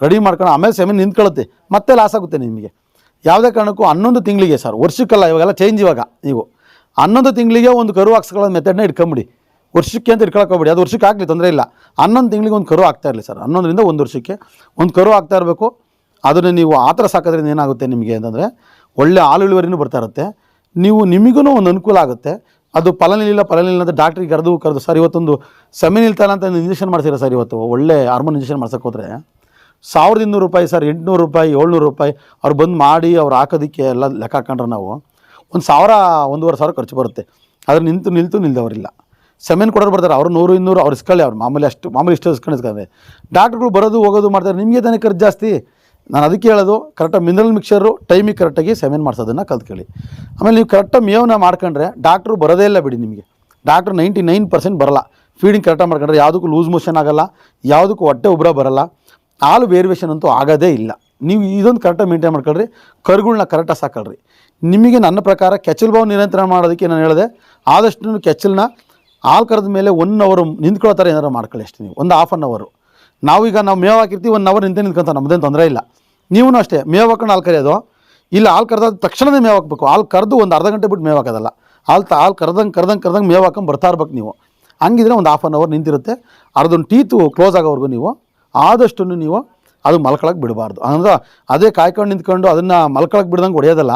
ರೆಡಿ ಮಾಡ್ಕೊಂಡು ಆಮೇಲೆ ಸೆಮೆ ನಿಂತ್ಕೊಳ್ಳುತ್ತೆ. ಮತ್ತೆ ಲಾಸ್ ಆಗುತ್ತೆ ನಿಮಗೆ. ಯಾವುದೇ ಕಾರಣಕ್ಕೂ ಹನ್ನೊಂದು ತಿಂಗಳಿಗೆ ಸರ್, ವರ್ಷಕ್ಕಲ್ಲ ಇವಾಗೆಲ್ಲ ಚೇಂಜ್ ಇವಾಗ ನೀವು. ಹನ್ನೊಂದು ತಿಂಗಳಿಗೆ ಒಂದು ಕರು ಹಾಕ್ಸ್ಕೊಳ್ಳೋ ಮೆಥಡ್ನ ಇಟ್ಕೊಂಬಿಡಿ. ವರ್ಷಕ್ಕೆ ಅಂತ ಇಟ್ಕೊಳಕ್ಕೆ ಹೋಗ್ಬೇಡಿ. ಅದು ವರ್ಷಕ್ಕೆ ಆಗಲಿ ತೊಂದರೆ ಇಲ್ಲ. ಹನ್ನೊಂದು ತಿಂಗಳಿಗೆ ಒಂದು ಕರು ಆಗ್ತಾ ಇರಲಿ ಸರ್. ಹನ್ನೊಂದರಿಂದ ಒಂದು ವರ್ಷಕ್ಕೆ ಒಂದು ಕರು ಆಗ್ತಾ ಇರಬೇಕು. ಅದನ್ನು ನೀವು ಆ ಥರ ಸಾಕೋದ್ರಿಂದ ಏನಾಗುತ್ತೆ ನಿಮಗೆ ಅಂತಂದರೆ ಒಳ್ಳೆ ಹಾಲು ಇಳುವರಿನೂ ಬರ್ತಾ ಇರುತ್ತೆ. ನೀವು ನಿಮಗೂ ಒಂದು ಅನುಕೂಲ ಆಗುತ್ತೆ. ಅದು ಫಲ ನಿಲ್ಲ ಅಂತ ಡಾಕ್ಟ್ರಿಗೆ ಕರೆದು ಕರೆದು, ಸರ್, ಇವತ್ತೊಂದು ಸೆಮಿ ನಿಲ್ತಾನೆ ಅಂತ ಇಂಜೆಕ್ಷನ್ ಮಾಡ್ತೀರಾ ಸರ್ ಇವತ್ತು? ಒಳ್ಳೆ ಹಾರ್ಮೋನ್ ಇಂಜೆಕ್ಷನ್ ಮಾಡ್ಸಕ್ಕೆ ಹೋದರೆ ಸಾವಿರದ ಇನ್ನೂರು ರೂಪಾಯಿ, ಸರ್, ಎಂಟುನೂರು ರೂಪಾಯಿ, ಏಳ್ನೂರು ರೂಪಾಯಿ ಅವ್ರು ಬಂದು ಮಾಡಿ ಅವ್ರು ಹಾಕೋದಕ್ಕೆ ಎಲ್ಲ ಲೆಕ್ಕ ಹಾಕೊಂಡ್ರೆ ನಾವು ಒಂದು ಸಾವಿರ, ಒಂದೂವರೆ ಸಾವಿರ ಖರ್ಚು ಬರುತ್ತೆ. ಆದರೆ ನಿಂತು ನಿಲ್ತು ನಿಲ್ದವರಿಲ್ಲ. ಸೆಮೆನ್ ಕೊಡೋರು ಬರ್ತಾರೆ, ಅವರು ನೂರು, ಇನ್ನೂರು, ಅವ್ರು ಇಸ್ಕೊಳ್ಳಿ ಅವ್ರು. ಮಾಮೂಲಿ ಅಷ್ಟು, ಮಾಮೂಲಿ ಇಷ್ಟು ಇಸ್ಕೊಂಡು ಇಸ್ಕೊಂಡ್ರೆ ಡಾಕ್ಟ್ರುಗಳು ಬರೋದು, ಹೋಗೋದು ಮಾಡ್ತಾರೆ. ನಿಮಗೆ ತಾನೇ ಖರ್ಚು ಜಾಸ್ತಿ. ನಾನು ಅದಕ್ಕೆ ಹೇಳೋದು ಕರೆಕ್ಟಾಗಿ ಮಿನರಲ್ ಮಿಕ್ಸರು ಟೈಮಿಗೆ ಕರೆಕ್ಟಾಗಿ ಸೆಮೆನ್ ಮಾಡಿಸೋದನ್ನು ಕಲ್ತ್ಕೊಳ್ಳಿ ಆಮೇಲೆ ನೀವು ಕರೆಕ್ಟಾಗಿ ಮೇವನ್ನ ಮಾಡ್ಕೊಂಡ್ರೆ ಡಾಕ್ಟ್ರು ಬರೋದೇ ಇಲ್ಲ ಬಿಡಿ ನಿಮಗೆ. ಡಾಕ್ಟ್ರು ನೈಂಟಿ ನೈನ್ ಪರ್ಸೆಂಟ್ ಬರಲ್ಲ ಫೀಡಿಂಗ್ ಕರೆಕ್ಟಾಗಿ ಮಾಡ್ಕೊಂಡ್ರೆ ಯಾವುದಕ್ಕೂ ಲೂಸ್ ಮೋಷನ್ ಆಗಲ್ಲ, ಯಾವುದಕ್ಕೂ ಹೊಟ್ಟೆ ಉಬ್ರ ಬರಲ್ಲ, ಹಾಲು ವೇರಿಯೇಷನ್ ಅಂತೂ ಆಗೋದೇ ಇಲ್ಲ. ನೀವು ಇದೊಂದು ಕರೆಕ್ಟಾಗಿ ಮೇಂಟೈನ್ ಮಾಡ್ಕೊಳ್ರಿ ಕರುಗಳನ್ನ ಕರೆಕ್ಟಾಗಿ ಸಾಕಳ್ರಿ. ನಿಮಗೆ ನನ್ನ ಪ್ರಕಾರ ಕೆಚ್ಚಲ್ ಬಾವು ನಿಯಂತ್ರಣ ಮಾಡೋದಕ್ಕೆ ನಾನು ಹೇಳಿದೆ, ಆದಷ್ಟು ಕೆಚ್ಚಲನ್ನ ಹಾಲು ಕರೆದ ಮೇಲೆ ಒನ್ ಅವರು ನಿಂತ್ಕೊಳ್ಳೋ ಥರ ಏನಾರು ಮಾಡ್ಕೊಳ್ಳಿ ಅಷ್ಟೇ ನೀವು, ಒಂದು ಹಾಫ್ ಆನ್ ಅವರು ನಾವೀಗ ನಾವು ಮೇವು ಹಾಕಿರ್ತೀವಿ ಒನ್ ಅವರ್ ನಿಂತ ನಿಂತ್ಕೊಂತ ನಮ್ಮದೇನು ತೊಂದರೆ ಇಲ್ಲ. ನೀವು ಅಷ್ಟೇ, ಮೇವು ಹಾಕೊಂಡು ಹಾಲು ಕರೆಯೋದು. ಇಲ್ಲ, ಹಾಲು ಕರೆದ ತಕ್ಷಣವೇ ಮೇವು ಹಾಕಬೇಕು. ಹಾಲು ಕರೆದು ಒಂದು ಅರ್ಧ ಗಂಟೆ ಬಿಟ್ಟು ಮೇವು ಹಾಕೋದಲ್ಲ. ಹಾಲು ತ, ಹಾಲು ಕರೆದಂಗೆ ಕರೆದಂಗೆ ಕರೆದಂಗೆ ಮೇವು ಹಾಕೊಂಡು ಬರ್ತಾ ಇರ್ಬೇಕು ನೀವು. ಹಂಗಿದ್ರೆ ಒಂದು ಹಾಫ್ ಆನ್ ಅವರ್ ನಿಂತಿರುತ್ತೆ. ಅರ್ಧೊಂದು ಟೀತು ಕ್ಲೋಸ್ ಆಗೋವರೆಗೂ ನೀವು ಆದಷ್ಟು ನೀವು ಅದು ಮಲ್ಕೊಳಕ್ಕೆ ಬಿಡಬಾರ್ದು. ಅಂದ್ರೆ ಅದೇ ಕಾಯ್ಕೊಂಡು ನಿಂತ್ಕೊಂಡು ಅದನ್ನು ಮಲ್ಕೊಳಕ್ಕೆ ಬಿಡ್ದಂಗೆ ಹೊಡೆಯೋದಲ್ಲ,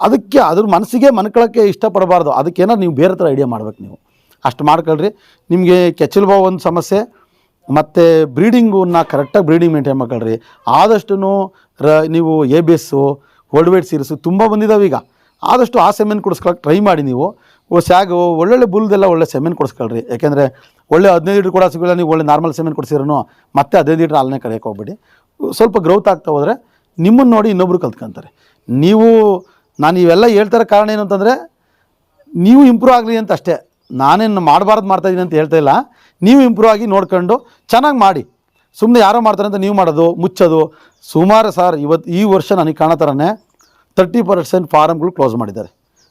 ಅದಕ್ಕೆ ಅದ್ರ ಮನಸ್ಸಿಗೆ ಮನ್ಕೊಳಕ್ಕೆ ಇಷ್ಟಪಡಬಾರ್ದು. ಅದಕ್ಕೇನಾದ್ರು ನೀವು ಬೇರೆ ಥರ ಐಡಿಯಾ ಮಾಡ್ಬೇಕು ನೀವು. ಅಷ್ಟು ಮಾಡ್ಕೊಳ್ರಿ. ನಿಮಗೆ ಕೆಚ್ಚಲು ಬಾವು ಒಂದು ಸಮಸ್ಯೆ ಮತ್ತು ಬ್ರೀಡಿಂಗನ್ನ ಕರೆಕ್ಟಾಗಿ ಬ್ರೀಡಿಂಗ್ ಮೇಂಟೈನ್ ಮಾಡ್ಕೊಳ್ರಿ. ಆದಷ್ಟು ರ, ನೀವು A B S world wide series ತುಂಬ ಬಂದಿದ್ದಾವೆ ಈಗ. ಆದಷ್ಟು ಆ ಸೆಮೆನ್ ಕೊಡಿಸ್ಕೊಳಕ್ಕೆ ಟ್ರೈ ಮಾಡಿ ನೀವು. ಓ, ಸ್ಯಾಗು, ಒಳ್ಳೊಳ್ಳೆ ಬುಲ್ದೆಲ್ಲ ಒಳ್ಳೆ ಸೆಮೆನ್ ಕೊಡಿಸ್ಕೊಳ್ರಿ. ಯಾಕೆಂದರೆ ಒಳ್ಳೆ ಹದಿನೈದು ಲೀಟ್ರ್ ಕೂಡ ಸಿಗಲ್ಲ, ನೀವು ಒಳ್ಳೆ ನಾರ್ಮಲ್ ಸೆಮೆನ್ ಕೊಡಿಸಿರೋ ಮತ್ತೆ ಹದಿನೈದು ಲೀಟ್ರ್ ಹಾಲನ್ನೇ ಕರೆಯೋಕೆ ಹೋಗ್ಬಿಡಿ. ಸ್ವಲ್ಪ ಗ್ರೌತ್ ಆಗ್ತಾ ಹೋದರೆ ನಿಮ್ಮನ್ನು ನೋಡಿ ಇನ್ನೊಬ್ರು ಕಲ್ತ್ಕೊಂತಾರೆ. ನೀವು, ನಾನು ಇವೆಲ್ಲ ಹೇಳ್ತಾರ ಕಾರಣ ಏನು ಅಂತಂದರೆ, ನೀವು ಇಂಪ್ರೂವ್ ಆಗಲಿ ಅಂತ ಅಷ್ಟೇ. ನಾನೇನು ಮಾಡಬಾರ್ದು ಮಾಡ್ತಾಯಿದ್ದೀನಿ ಅಂತ ಹೇಳ್ತಾ ಇಲ್ಲ. ನೀವು ಇಂಪ್ರೂವ್ ಆಗಿ ನೋಡ್ಕೊಂಡು ಚೆನ್ನಾಗಿ ಮಾಡಿ. ಸುಮ್ಮನೆ ಯಾರೋ ಮಾಡ್ತಾರೆ ಅಂತ ನೀವು ಮಾಡೋದು, ಮುಚ್ಚೋದು. ಸುಮಾರು ಸರ್ ಇವತ್ತು ಈ ವರ್ಷ ನನಗೆ ಕಾಣೋ ಥರನೇ ತರ್ಟಿ ಪರ್ಸೆಂಟ್ ಫಾರಮ್ಗಳು ಕ್ಲೋಸ್ ಮಾಡಿದ್ದಾರೆ.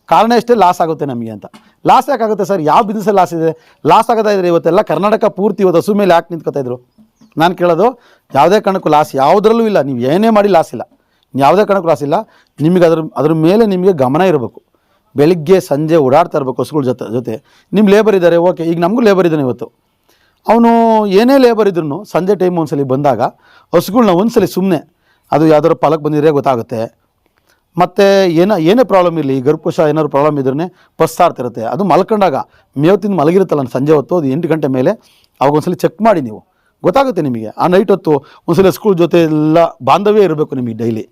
ಕಾರಣ ಎಷ್ಟೇ ಲಾಸ್ ಆಗುತ್ತೆ ನಮಗೆ ಅಂತ. ಲಾಸ್ ಯಾಕಾಗುತ್ತೆ ಸರ್? ಯಾವ ಬಿಸ್ನೆಸ್ಸಲ್ಲಿ ಲಾಸ್ ಇದೆ? ಲಾಸ್ ಆಗತಾ ಇದ್ರೆ ಇವತ್ತೆಲ್ಲ ಕರ್ನಾಟಕ ಪೂರ್ತಿ ಇವತ್ತು ಹಸು ಮೇಲೆ ಯಾಕೆ ನಿಂತ್ಕೊತಾ ಇದ್ರು? ನಾನು ಕೇಳೋದು, ಯಾವುದೇ ಕಾರಣಕ್ಕೂ ಲಾಸ್ ಯಾವುದರಲ್ಲೂ ಇಲ್ಲ. ನೀವು ಏನೇ ಮಾಡಿ ಲಾಸ್ ಇಲ್ಲ. ಯಾವುದೇ ಕಾರಣಕ್ಕೂ ಲಾಸ್ ಇಲ್ಲ. ನಿಮಗೆ ಅದ್ರ ಅದ್ರ ಮೇಲೆ ನಿಮಗೆ ಗಮನ ಇರಬೇಕು. ಬೆಳಿಗ್ಗೆ ಸಂಜೆ ಓಡಾಡ್ತಾ ಇರಬೇಕು ಹಸುಗಳ ಜೊತೆ ಜೊತೆ. ನಿಮ್ಮ ಲೇಬರ್ ಇದ್ದಾರೆ ಓಕೆ ಈಗ ನಮಗೂ ಲೇಬರ್ ಇದ್ದಾನೆ ಇವತ್ತು. ಅವನು ಏನೇ ಲೇಬರ್ ಇದ್ರೂ ಸಂಜೆ ಟೈಮ್ ಒಂದ್ಸಲಿ ಬಂದಾಗ ಹಸುಗಳ್ನ ಒಂದ್ಸಲಿ ಸುಮ್ಮನೆ ಅದು ಯಾವ್ದಾದ್ರು ಪಾಲಕ್ ಬಂದಿದ್ರೆ ಗೊತ್ತಾಗುತ್ತೆ. ಮತ್ತು ಏನೋ, ಏನೇ ಪ್ರಾಬ್ಲಮ್ ಇರಲಿ ಗರ್ಭಕೋಶ ಏನಾದ್ರು ಪ್ರಾಬ್ಲಮ್ ಇದ್ರೇ ಪಸ್ತಾಡ್ತಿರುತ್ತೆ ಅದು ಮಲ್ಕೊಂಡಾಗ ಮೇವು ತಿಂದು ಮಲಗಿರುತ್ತಲ್ಲ ಸಂಜೆ ಹೊತ್ತು, ಅದು ಎಂಟು ಗಂಟೆ ಮೇಲೆ ಅವಾಗ ಒಂದ್ಸಲಿ ಚೆಕ್ ಮಾಡಿ ನೀವು. ಗೊತ್ತಾಗುತ್ತೆ ನಿಮಗೆ. ಆ ನೈಟ್ ಹೊತ್ತು ಒಂದ್ಸಲಿ ಸ್ಕೂಲ್ ಜೊತೆ ಎಲ್ಲ ಬಾಂಧವ್ಯ ಇರಬೇಕು ನಿಮಗೆ ಡೈಲಿ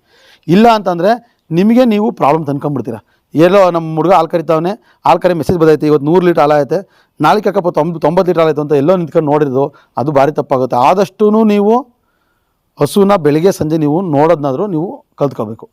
ಇಲ್ಲ ಅಂತಂದರೆ ನಿಮಗೆ ನೀವು ಪ್ರಾಬ್ಲಮ್ ತಂದ್ಕೊಂಡ್ಬಿಡ್ತೀರಾ. ಎಲ್ಲೋ ನಮ್ಮ ಹುಡುಗ ಹಾಲು ಕರಿತಾವನೆ, ಹಾಲು ಕರಿ ಮೆಸೇಜ್ ಬಂದೈತೆ ಇವತ್ತು ನೂರು ಲೀಟ್ರ್ ಹಾಲು ಆಯ್ತೆ ನಾಲ್ಕು ಅಕ್ಕಪ್ಪ ತೊಂಬ ತೊಂಬತ್ತು ಲೀಟ್ರ್ ಆಲಾಯ್ತು ಅಂತ ಎಲ್ಲೋ ನಿಂತ್ಕೊಂಡು ನೋಡಿರೋದು ಅದು ಭಾರಿ ತಪ್ಪಾಗುತ್ತೆ. ಆದಷ್ಟು ನೀವು ಹಸುನ ಬೆಳಿಗ್ಗೆ ಸಂಜೆ ನೀವು ನೋಡೋದನ್ನಾದರೂ ನೀವು ಕಲ್ತ್ಕೋಬೇಕು